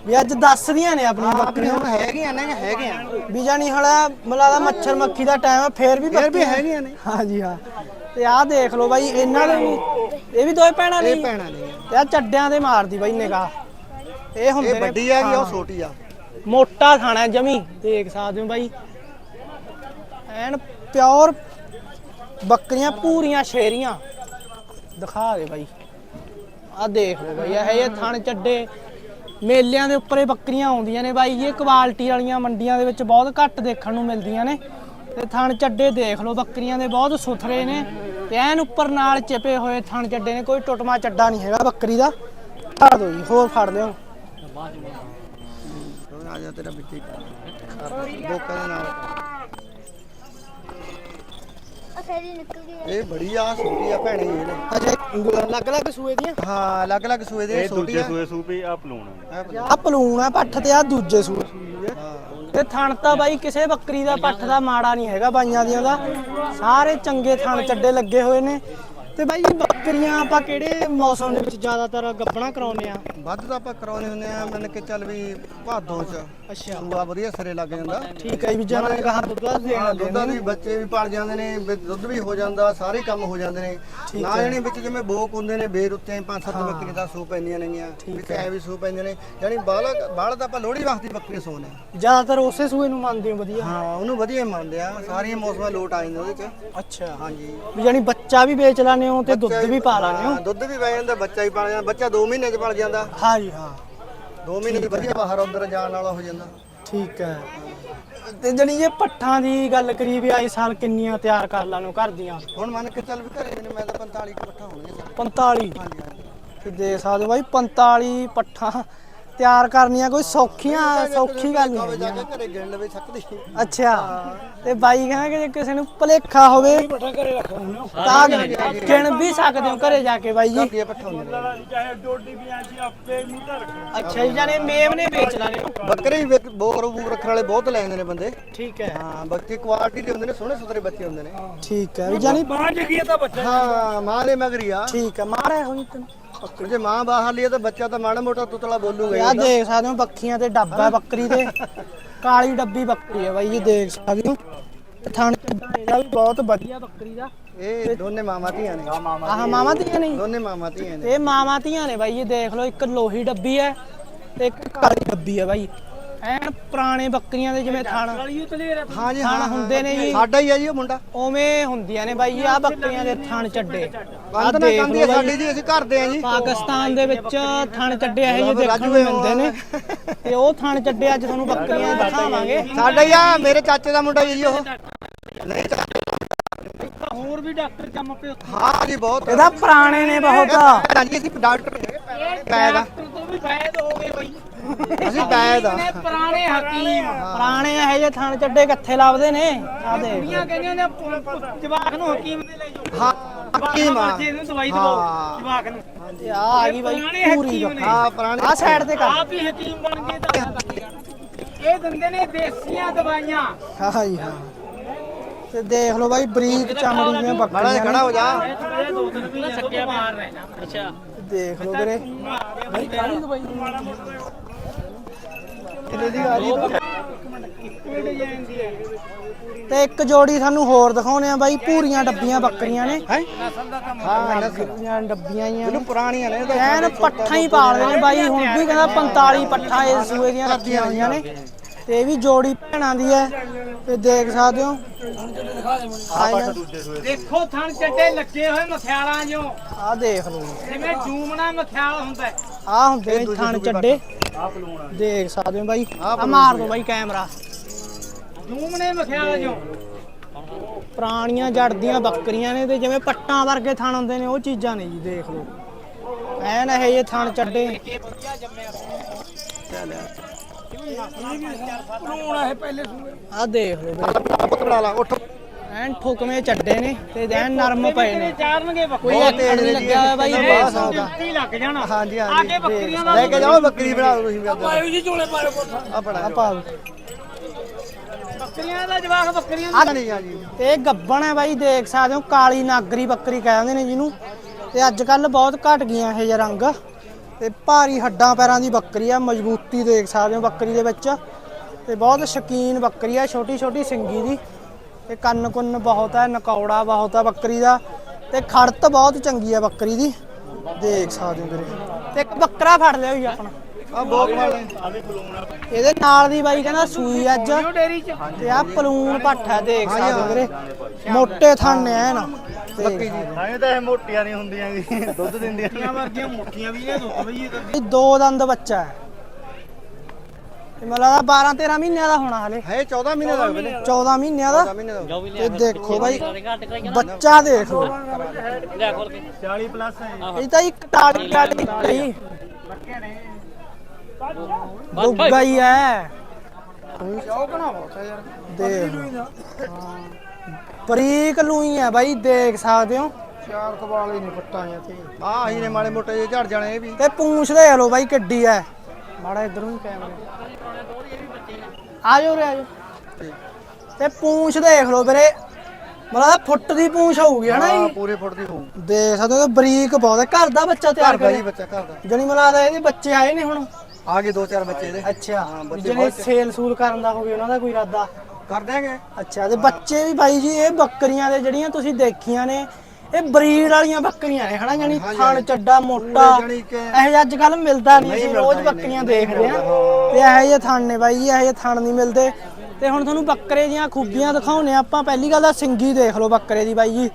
ਵੀ ਅੱਜ ਦੱਸਦੀਆਂ ਨੇ ਆਪਣੀਆਂ ਬੱਕਰੀਆਂ। ਹੁਣ ਹੈਗੀਆਂ ਨੇ ਹੈਗੀਆਂ। ਵੀ ਜਾਨੀ ਹਲਾ ਮਲਾਦਾ ਮੱਛਰ ਮੱਖੀ ਦਾ ਟਾਈਮ ਹੈ ਫੇਰ ਵੀ ਫਿਰ ਵੀ ਬੱਕਰੀਆਂ- ਹੈਗੀਆਂ ਨੇ। ਹਾਂਜੀ ਹਾਂ। ਤੇ ਆਹ ਦੇਖ ਲਓ ਬਾਈ ਇਹਨਾਂ ਦੇ ਵੀ ਇਹ ਵੀ ਦੋਏ ਭੈਣਾਂ ਨੇ। ਇਹ? ਭੈਣਾਂ ਨੇ। ਤੇ ਆ ਚੱਡਿਆਂ ਦੇ ਮਾਰਦੀ ਬਾਈ ਨਿਗਾਹ। ਇਹ ਹੁੰਦੇ ਇਹ ਨੇ ਵੱਡੀ ਆ ਕਿ ਉਹ। ਛੋਟੀ ਆ? ਮੋਟਾ ਖਾਣਾ ਜਮੀ ਦੇਖ ਸਕਦੇ ਹੋ ਬਾਈ। ਐਨ ਪਿਓਰ ਬੱਕਰੀਆਂ ਪੂਰੀਆਂ ਸ਼ੇਰੀਆਂ। ਦਿਖਾ ਦੇ ਬਾਈ। ਆ ਦੇਖ ਲਓ ਬਾਈ ਇਹ ਇਹ ਥਣ ਚੱਡੇ। ਮੇਲਿਆਂ ਦੇ ਉੱਪਰ ਇਹ ਬੱਕਰੀਆਂ ਆਉਂਦੀਆਂ ਨੇ ਬਾਈ। ਇਹ ਕੁਆਲਿਟੀ ਵਾਲੀਆਂ ਮੰਡੀਆਂ ਦੇ ਵਿੱਚ ਬਹੁਤ ਘੱਟ ਦੇਖਣ ਨੂੰ ਮਿਲਦੀਆਂ ਨੇ। ਤੇ ਥਣ ਚੱਡੇ ਦੇਖ ਲਓ ਬੱਕਰੀਆਂ ਦੇ ਬਹੁਤ ਸੁਥਰੇ ਨੇ ਤੇ ਐਨ ਉੱਪਰ ਨਾਲ ਚਿਪੇ ਹੋਏ ਥਣ ਚੱਡੇ ਨੇ ਕੋਈ ਟੁੱਟਮਾ ਚੱਡਾ ਨਹੀਂ ਹੈਗਾ ਬੱਕਰੀ ਦਾ। ਫੜ ਦੋ ਜੀ ਹੋਰ ਫੜ ਲਿਓ। ਆ ਜਾ ਤੇਰਾ ਵਿੱਚ ਹੀ ਬੋਕਾ ਦੇ ਨਾਲ। ਅਸਰੀ ਨਿਕਲ ਗਈ। ਇਹ ਬੜੀ ਆ ਛੋਟੀ ਆ ਭੈਣੇ ਇਹ ਨੇ ਅਜੇ ਅਲੱਗ ਅਲੱਗ ਸੂਏ ਦੀਆਂ? ਹਾਂ ਅਲੱਗ ਅਲੱਗ ਸੂਏ ਦੇ ਇਹ ਛੋਟੀ ਦੂਜੇ ਆ ਸੂਏ ਸੂਪੀ ਆ ਪਲੂਣ ਆ। ਪਲੂਣ। ਆ ਪੱਠ ਤੇ ਆ ਦੂਜੇ ਸੂਏ ਹਾਂ। ਤੇ ਥਣ ਤਾਂ ਬਾਈ ਕਿਸੇ ਬੱਕਰੀ ਦਾ ਪੱਠ ਦਾ ਮਾੜਾ ਨਹੀਂ ਹੈਗਾ ਬਾਈਆਂ ਦੀਆਂ ਦਾ। ਸਾਰੇ ਚੰਗੇ ਥਣ ਚੱਡੇ ਲੱਗੇ ਹੋਏ ਨੇ। ਤੇ ਬਾਈ ਬੱਕਰੀਆਂ ਆਪਾਂ ਕਿਹੜੇ ਮੌਸਮ ਦੇ ਵਿੱਚ ਜ਼ਿਆਦਾਤਰ ਗੱਭਣਾ ਕਰਾਉਂਦੇ ਆ? ਵੱਧ ਤਾਂ ਆਪਾਂ ਕਰਾਉਣੇ ਹੁੰਦੇ ਆ ਮੰਨ ਕੇ ਚੱਲ ਵੀ ਭਾਦੋਂ ਚ। ਅੱਛਾ। ਸੂਆ ਵਧੀਆ ਸਿਰੇ ਲੱਗ ਜਾਂਦਾ। ਠੀਕ ਹੈ ਵੀ ਜਨਾਂ ਕਹਾ ਦੁੱਧ ਦਾ ਦੇਣ ਹਾਂ, ਲੱਗੇ ਦੁੱਧਾਂ ਵੀ ਬੱਚੇ ਵੀ ਪਲ ਜਾਂਦੇ ਨੇ ਵੀ ਦੁੱਧ ਵੀ ਹੋ ਜਾਂਦਾ ਸਾਰੇ ਕੰਮ ਹੋ ਜਾਂਦੇ ਨੇ। ਨਾ ਜਾਣੀ ਵਿੱਚ ਜਿਵੇਂ ਬੋਕ ਹੁੰਦੇ ਨੇ ਬੇਰ ਉੱਤੇ ਪੰਜ ਸੱਤ ਬੱਕਰੀ ਦਾ ਸੂ ਪੈਂਦੀਆਂ ਨੇਗੀਆਂ ਵਿੱਚ ਐ ਵੀ ਸੂ ਪੈਂਦੇ ਨੇ। ਜਾਣੀ ਬਾਲ ਬਾਲ ਤਾਂ ਆਪਾਂ ਲੋਹੜੀ ਵਕਤ ਦੀ ਬੱਕਰੀ ਸੋਨੇ ਜ਼ਿਆਦਾਤਰ ਉਸੇ ਸੂਏ ਨੂੰ ਮੰਨਦੇ ਹੋ ਵਧੀਆ? ਹਾਂ ਉਹਨੂੰ ਵਧੀਆ ਮੰਨਦੇ ਆ। ਸਾਰੀਆਂ ਮੌਸਮਾਂ ਲੋਟ ਆ ਜਾਂਦੇ ਉਹਦੇ ਚ। ਅੱਛਾ। ਹਾਂਜੀ। ਵੀ ਜਾਨੀ ਬੱਚਾ ਵੀ ਵੇਚ ਲਾਨੇ ਹੋ ਤੇ ਦੁੱਧ ਵੀ ਪਾ ਲਾਨੇ ਹੋ ਹਾਂ, ਦੁੱਧ ਵੀ ਪੈ ਜਾਂਦਾ ਬੱਚਾ ਵੀ ਪਲ ਜਾਂਦਾ ਬੱਚਾ 2 ਮਹੀਨੇ ਚ ਪਲ ਜਾਂਦਾ। ਹਾਂਜੀ ਹਾਂ। 2 ਮਹੀਨੇ ਚ ਵਧੀਆ ਬਾਹਰ ਅੰਦਰ ਜਾਣ ਵਾਲਾ ਹੋ ਜਾਂਦਾ। ਠੀਕ ਹੈ। ਤੇ ਜਣੀ ਜੇ ਪੱਠਾਂ ਦੀ ਗੱਲ ਕਰੀ ਵੀ ਆਈ ਸਾਲ ਕਿੰਨੀਆਂ ਤਿਆਰ ਕਰ ਲਾਨੋ ਘਰ ਦੀਆਂ? ਹੁਣ ਮੰਨ ਕੇ ਚੱਲ ਵੀ ਘਰੇ ਨੇ ਮੈਂ ਤਾਂ 45 ਕੁ ਇਕੱਠਾ ਹੋਣਗੇ ਸਾਰੇ 45 ਹਾਂਜੀ ਹਾਂਜੀ। ਤੇ ਦੇਖ ਸਕਦੇ ਹੋ ਬਾਈ 45 ਪੱਠਾਂ ਤਿਆਰ ਕਰਨੀਆਂ ਕੋਈ ਸੌਖੀਆਂ ਸੌਖੀ ਗੱਲ ਨਹੀਂ ਜਾ ਹੈਗੀ। ਕੇ ਘਰੇ ਗਿਣ ਲਵੇ ਸਕਦੀ ਅੱਛਾ ਤੇ ਬਾਈ ਕਹਿੰਦਾ ਕਿ ਜੇ ਕਿਸੇ ਨੂੰ ਭਲੇਖਾ ਹੋਵੇ ਤਾਂ ਗਿਣ ਵੀ ਸਕਦੇ ਹੋ ਘਰੇ ਜਾ ਕੇ ਬਾਈ ਜੀ। ਕੀ ਪੱਠਾ ਹੁੰਦੇ ਨੇ। ਅੱਛਾ ਜੀ ਜਾਨੇ ਮੇਮ ਨੇ ਵੇਚ ਲਾਣੇ ਬੱਕਰੇ ਵੀ ਬੋਰ ਬੂਰ ਰੱਖਣ ਵਾਲੇ ਬਹੁਤ ਲੈ ਜਾਂਦੇ ਨੇ ਬੰਦੇ। ਠੀਕ ਹੈ। ਹਾਂ ਬੱਚੇ ਕੁਆਲਿਟੀ ਦੇ ਹੁੰਦੇ ਨੇ ਸੋਹਣੇ ਸੁਥਰੇ ਬੱਚੇ ਹੁੰਦੇ ਨੇ। ਠੀਕ ਹੈ ਵੀ ਜਾਨੀ ਹਾਂ ਮਾਂ ਦੇ ਮਗਰੀ ਆ। ਠੀਕ ਹੈ ਮਾਰਿਆ ਹੋਈ ਤੈਨੂੰ। ਜੇ ਮਾਂ ਬਾਹਰ ਲਈ ਤਾਂ ਬੱਚਾ ਤਾਂ ਮਾੜਾ ਮੋਟਾ ਤੁਤਲਾ ਬੋਲੂਗਾ ਹੀ ਆ ਦੇਖ ਸਕਦੇ ਹੋ ਬੱਖੀਆਂ ਤੇ ਡੱਬਾ ਬੱਕਰੀ ਦੇ। ਕਾਲੀ ਡੱਬੀ ਬੱਕਰੀ ਹੈ ਬਾਈ ਜੀ ਦੇਖ ਸਕਦੇ ਹੋ। ਤੇ ਥਣ ਦਾ ਵੀ ਬਹੁਤ ਵਧੀਆ ਬੱਕਰੀ ਦਾ। ਇਹ ਦੋਨੇ ਮਾਮਾ ਧੀਆਂ ਨੇ। ਆਹ ਮਾਮਾ ਧੀਆਂ ਨਹੀਂ ਦੋਨੇ ਮਾਮਾ ਧੀਆਂ ਨੇ। ਇਹ ਮਾਵਾਂ ਧੀਆਂ ਨੇ ਬਾਈ ਇਹ ਦੇਖ ਲਓ ਇੱਕ ਲੋਹੀ ਡੱਬੀ ਹੈ ਤੇ ਇੱਕ ਕਾਲੀ ਡੱਬੀ ਹੈ ਬਾਈ। ਐਨ ਪੁਰਾਣੇ ਬੱਕਰੀਆਂ ਦੇ ਜਿਵੇਂ ਥਣ ਹਾਂ ਜੀ ਥਣ ਹੁੰਦੇ ਨੇ ਜੀ। ਸਾਡਾ ਹੀ ਆ ਜੀ ਉਹ ਮੁੰਡਾ। ਉਵੇਂ ਹੁੰਦੀਆਂ ਨੇ ਬਾਈ ਆ ਬੱਕਰੀਆਂ ਦੇ ਥਣ ਚੱਡੇ। ਨਾ ਹੀ ਆ ਬਾਈ। ਸਾਡੀ ਜੀ ਅਸੀਂ ਘਰ ਦੇ ਆ ਜੀ। ਪਾਕਿਸਤਾਨ ਦੇ ਵਿੱਚ ਥਣ ਚੱਡੇ ਇਹੋ ਜਿਹੇ ਦੇਖਣ ਨੂੰ ਮਿਲਦੇ ਨੇ। ਤੇ ਉਹ ਥਣ ਚੱਡੇ ਅੱਜ ਤੁਹਾਨੂੰ ਬੱਕਰੀਆਂ ਦਿਖਾਵਾਂਗੇ। ਸਾਡਾ ਹੀ ਆ ਮੇਰੇ ਚਾਚੇ ਦਾ ਮੁੰਡਾ ਹੀ ਜੀ ਉਹ। ਨਹੀਂ ਹੋਰ ਵੀ ਡਾਕਟਰ ਕੰਮ ਪਏ ਹਾਂ ਜੀ ਬਹੁਤ। ਇਹਦਾ ਪੁਰਾਣੇ ਨੇ ਬਹੁਤ। ਹਾਂਜੀ ਅਸੀਂ ਡਾਕਟਰ ਪੈਦ ਤੋਂ ਵੀ ਫਾਇਦ ਹੋ ਗਏ ਬਾਈ। ਅਸੀਂ ਪੈਦ ਆ। ਪੁਰਾਣੇ ਹਕੀਮ ਪੁਰਾਣੇ ਇਹੋ ਜਿਹੇ ਥਣ ਚੱਡੇ ਕਿੱਥੇ ਲੱਭਦੇ ਨੇ। ਆ ਦੇਖ ਕੁੜੀਆਂ ਕਹਿੰਦੀਆਂ ਨੇ ਜਵਾਕ ਨੂੰ ਹਕੀਮ ਦੇ ਲੈ ਜਾਓ। ਹਾਂ ਹਕੀਮ ਆ। ਇਹਨੂੰ ਦਵਾਈ ਹਾਂ। ਜਵਾਕ ਨੂੰ। ਤੇ ਆ ਆ ਗਈ ਬਾਈ ਪੂਰੀ ਹਾਂ ਪੁਰਾਣੇ ਆ ਸਾਈਡ ਤੇ ਕਰ। ਆਪ ਹੀ ਹਕੀਮ ਬਣ ਗਏ ਤਾਂ ਇਹ ਦਿੰਦੇ ਨੇ ਦੇਸੀਆਂ ਦਵਾਈਆਂ। ਹਾਂ ਜੀ ਹਾਂ। ਤੇ ਦੇਖ ਲਓ ਬਾਈ ਬਰੀਕ ਚਮੜੀ ਦੀਆਂ ਮਾੜਾ ਬੱਕਰੀਆਂ ਜਿਹਾ ਖੜਾ ਹੋ ਜਾ। ਥੋੜੇ ਦੋ ਤਿੰਨ ਮਹੀਨੇ ਮਾਰ ਨਾ। ਅੱਛਾ। ਦੇਖ ਲਓ ਵੀਰੇ। ਤੇ ਇੱਕ ਜੋੜੀ ਸਾਨੂੰ ਹੋਰ ਦਿਖਾਉਣੇ ਆ ਬਾਈ ਪੂਰੀਆਂ ਡੱਬੀਆਂ ਬੱਕਰੀਆਂ ਨੇ। ਹੈ? ਹਾਂ ਨਸਲ। ਪੂਰੀਆਂ ਡੱਬੀਆਂ ਹੀ ਆ ਇਹਨੂੰ ਪੁਰਾਣੀਆਂ ਨੇ ਇਹ ਤਾਂ ਐਨ ਪੱਠਾ ਹੀ ਪਾਲਦੇ ਨੇ ਬਾਈ ਹੁਣ ਵੀ ਕਹਿੰਦਾ 45 ਪੱਠਾ ਇਸ ਸੂਏ ਦੀਆਂ ਰੱਖੀਆਂ ਹੋਈਆਂ ਨੇ। ਤੇ ਇਹ ਵੀ ਜੋੜੀ ਭੈਣਾਂ ਦੀ ਹੈ। ਤੇ ਦੇਖ ਸਕਦੇ ਹੋ। ਦੇਖੋ ਥਣ ਚੱਡੇ ਲੱਗੇ ਹੋਏ ਮਥਿਆਲਾਂ ਜੋ ਆਹ ਦੇਖ ਲਓ। ਜਿਵੇਂ ਜੂਮਣਾ ਮਥਿਆਲ ਹੁੰਦਾ। ਆਹ ਹੁੰਦੇ ਥਣ ਚੱਡੇ। ਦੇਖ ਸਕਦੇ ਹੋ ਬਾਈ ਆ ਮਾਰ ਦੋ ਬਾਈ ਕੈਮਰਾ ਜੂਮਣੇ ਮਥਿਆਲ ਜੋ ਪੁਰਾਣੀਆਂ ਜੜਦੀਆਂ ਬੱਕਰੀਆਂ ਨੇ ਤੇ ਜਿਵੇਂ ਪੱਟਾਂ ਵਰਗੇ ਥਣ ਹੁੰਦੇ ਨੇ ਉਹ ਚੀਜ਼ਾਂ ਨੇ ਜੀ ਦੇਖ ਲਓ ਐਨ ਇਹ ਜੇ ਥਣ ਚੱਡੇ ਆਹ ਦੇਖ ਲਓ ਬਣਾ ਲਾ ਉੱਠ ਐਨ ਠੁਕਵੇਂ ਚੱਡੇ ਨੇ ਤੇ ਐਨ ਨਰਮ ਪਏ ਨੇ। ਚਾਰਨਗੇ ਕੋਈ ਬਹੁਤ ਤੇਜ਼ ਨਹੀਂ ਲੱਗਿਆ ਹੋਇਆ ਬਾਈ। ਬਹੁਤ ਦੇਖ ਸੌਦਾ। ਸਕਦੇ ਹੋ। ਬੱਕਰੀ ਲੱਗ ਜਾਣਾ। ਹਾਂਜੀ ਆ ਹਾਂਜੀ ਬੱਕਰੀਆਂ ਦਾ ਲੈ ਕੇ ਜਾਓ ਬੱਕਰੀ ਬਣਾ ਦਿਓ ਤੁਸੀਂ ਆਪਦਾ ਜੀ ਝੋਲੇ ਪਾਏ ਆਪਣਾ ਆਪਾਂ ਬੱਕਰੀਆਂ ਦਾ ਜਵਾਕ ਬੱਕਰੀਆਂ ਆ ਨਹੀਂ ਆ ਜੀ। ਤੇ ਇਹ ਗੱਬਣ ਹੈ ਬਾਈ ਦੇਖ ਸਕਦੇ ਹੋ ਕਾਲੀ ਨਾਗਰੀ ਬੱਕਰੀ ਕਹਿੰਦੇ ਨੇ ਜਿਹਨੂੰ। ਤੇ ਅੱਜ ਕੱਲ ਬਹੁਤ ਘਟ ਗਈਆਂ ਇਹ ਜਿਹੇ ਰੰਗ। ਤੇ ਭਾਰੀ ਹੱਡਾਂ ਪੈਰਾਂ ਦੀ ਬੱਕਰੀ ਆ ਮਜ਼ਬੂਤੀ ਦੇਖ ਸਕਦੇ ਹੋ ਬੱਕਰੀ ਦੇ ਵਿੱਚ। ਤੇ ਬਹੁਤ ਸ਼ਕੀਨ ਬੱਕਰੀ ਆ ਛੋਟੀ ਛੋਟੀ ਸਿੰਗੀ ਦੀ। ਤੇ ਕੰਨ ਕੁੰਨ ਬਹੁਤ ਹੈ ਨਕੌੜਾ ਬਹੁਤ ਹੈ ਬੱਕਰੀ ਦਾ ਤੇ ਖੜਤ ਬਹੁਤ ਚੰਗੀ ਆ ਬੱਕਰੀ ਦੀ। ਦੇਖ ਸਕਦੇ ਹੋ ਵੀਰੇ। ਤੇ ਇੱਕ ਬੱਕਰਾ ਫੜ ਲਿਆ ਜੀ ਆਪਣਾ। ਆ ਵਾਲੇ ਇਹਦੇ ਨਾਲ ਦੀ ਬਾਈ ਕਹਿੰਦਾ ਸੂਈ ਅੱਜ। ਤੇ ਆ ਪਲੂਣ ਪੱਠ ਹੈ ਦੇਖ ਸਕਦੇ ਹੋ ਵੀਰੇ। ਮੋਟੇ ਥਾਨੇ ਐ ਨਾ। ਬੱਕੀ ਜੀ ਐਂ ਤਾਂ ਇਹ ਮੋਟੀਆਂ ਨਹੀਂ ਹੁੰਦੀਆਂ ਜੀ ਦੁੱਧ ਦਿੰਦੀਆਂ। ਬੱਕਰੀਆਂ ਵਰਗੀਆਂ ਮੁੱਠੀਆਂ ਵੀ ਇਹ ਦੁੱਧ ਬਈ ਇਹ ਦੋ ਦੰਦ ਬੱਚਾ ਹੈ। ਮੈਨੂੰ ਲੱਗਦਾ 12 13 ਮਹੀਨਿਆਂ ਦਾ ਹੋਣਾ ਹਲੇ। ਹੈ 14 ਮਹੀਨੇ ਦਾ ਵੇਲੇ 14 ਮਹੀਨਿਆਂ ਦਾ? 14 ਮਹੀਨੇ ਦਾ ਤੇ ਦੇਖੋ ਬਾਈ ਬੱਚਾ ਦੇਖ। ਲਓ 40 ਪਲੱਸ ਹੈ। ਇਹ ਤਾਂ ਇੱਕ ਟਾੜੀ ਟਾੜੀ ਗਈ ਦੁੱਗਾ ਹੀ। ਹੈ ਦੇਖ। ਲਓ। ਬਰੀਕ ਲੂਈ ਹੈ ਬਾਈ ਦੇਖ ਸਕਦੇ ਹੋ। ਚਾਰ ਕਵਾਲੇ ਨਹੀਂ ਪੱਟਾਂ ਜਾਂ ਤੇ। ਆ ਅਸੀਂ ਨੇ ਮਾੜੇ ਮੋਟੇ ਜਿਹੇ ਝੜ ਜਾਣੇ ਇਹ ਵੀ। ਤੇ ਪੂੰਛ ਦੇਖ ਲਓ ਬਾਈ ਕਿੱਡੀ ਐ ਮਾੜਾ ਇਧਰ ਨੂੰ ਕੈਮਰੇ। ਆ ਜਾਓ ਰੇ ਆ ਜਾਓ ਤੇ ਪੂੰਛ ਦੇਖ ਲਓ ਵੀਰੇ। ਮਤਲਬ ਫੁੱਟ ਦੀ ਪੂੰਛ ਹੋਊਗੀ ਹਨਾ ਹਾਂ ਜੀ? ਪੂਰੇ ਫੁੱਟ ਦੀ ਹੋਊ। ਦੇਖ ਸਕਦੇ ਹੋ ਬਰੀਕ ਬਹੁਤ ਹੈ। ਘਰ ਦਾ ਬੱਚਾ ਤਿਆਰ ਦਾ ਜੀ ਕਰਿਆ। ਬੱਚਾ ਘਰ ਦਾ। ਜਣੀ ਮਲਾਦਾ ਇਹਦੇ ਬੱਚੇ ਆਏ ਨੇ ਹੁਣ। ਆ ਗਏ ਦੋ ਚਾਰ ਬੱਚੇ ਇਹਦੇ। ਅੱਛਾ ਬੱਚੇ ਜਿਹੜੇ ਸੇਲ ਸੂਲ ਕਰਨ ਦਾ ਹੋਵੇ ਉਹਨਾਂ ਦਾ ਕੋਈ ਇਰਾਦਾ? ਕਰ ਦਿਆਂਗੇ ਅੱਛਾ ਤੇ ਬੱਚੇ ਵੀ ਬਾਈ ਜੀ ਇਹ ਬੱਕਰੀਆਂ ਦੇ ਜਿਹੜੀਆਂ ਤੁਸੀਂ ਦੇਖੀਆਂ ਨੇ ਇਹ ਬਰੀਡ ਵਾਲੀਆਂ ਬੱਕਰੀਆਂ ਨੇ ਹਨਾ ਜਾਨੀ ਥਣ ਚੱਡਾ ਮੋਟਾ। ਇਹ ਜਿਹਾ ਅੱਜ ਕੱਲ ਮਿਲਦਾ ਨਹੀਂ ਅਸੀਂ ਮਿਲਦਾ ਰੋਜ਼ ਬੱਕਰੀਆਂ ਦੇਖਦੇ ਆ ਤੇ ਇਹੋ ਜਿਹੇ ਥਣ ਨੇ ਬਾਈ ਜੀ ਇਹੋ ਜਿਹੇ ਥਣ ਨਹੀਂ ਮਿਲਦੇ। ਤੇ ਹੁਣ ਤੁਹਾਨੂੰ ਬੱਕਰੇ ਦੀਆਂ ਖੂਬੀਆਂ ਦਿਖਾਉਨੇ ਆਪਾਂ ਪਹਿਲੀ ਗੱਲ ਤਾਂ ਸਿੰਗੀ ਦੇਖ ਲਓ ਬੱਕਰੇ ਦੀ ਬਾਈ ਜੀ।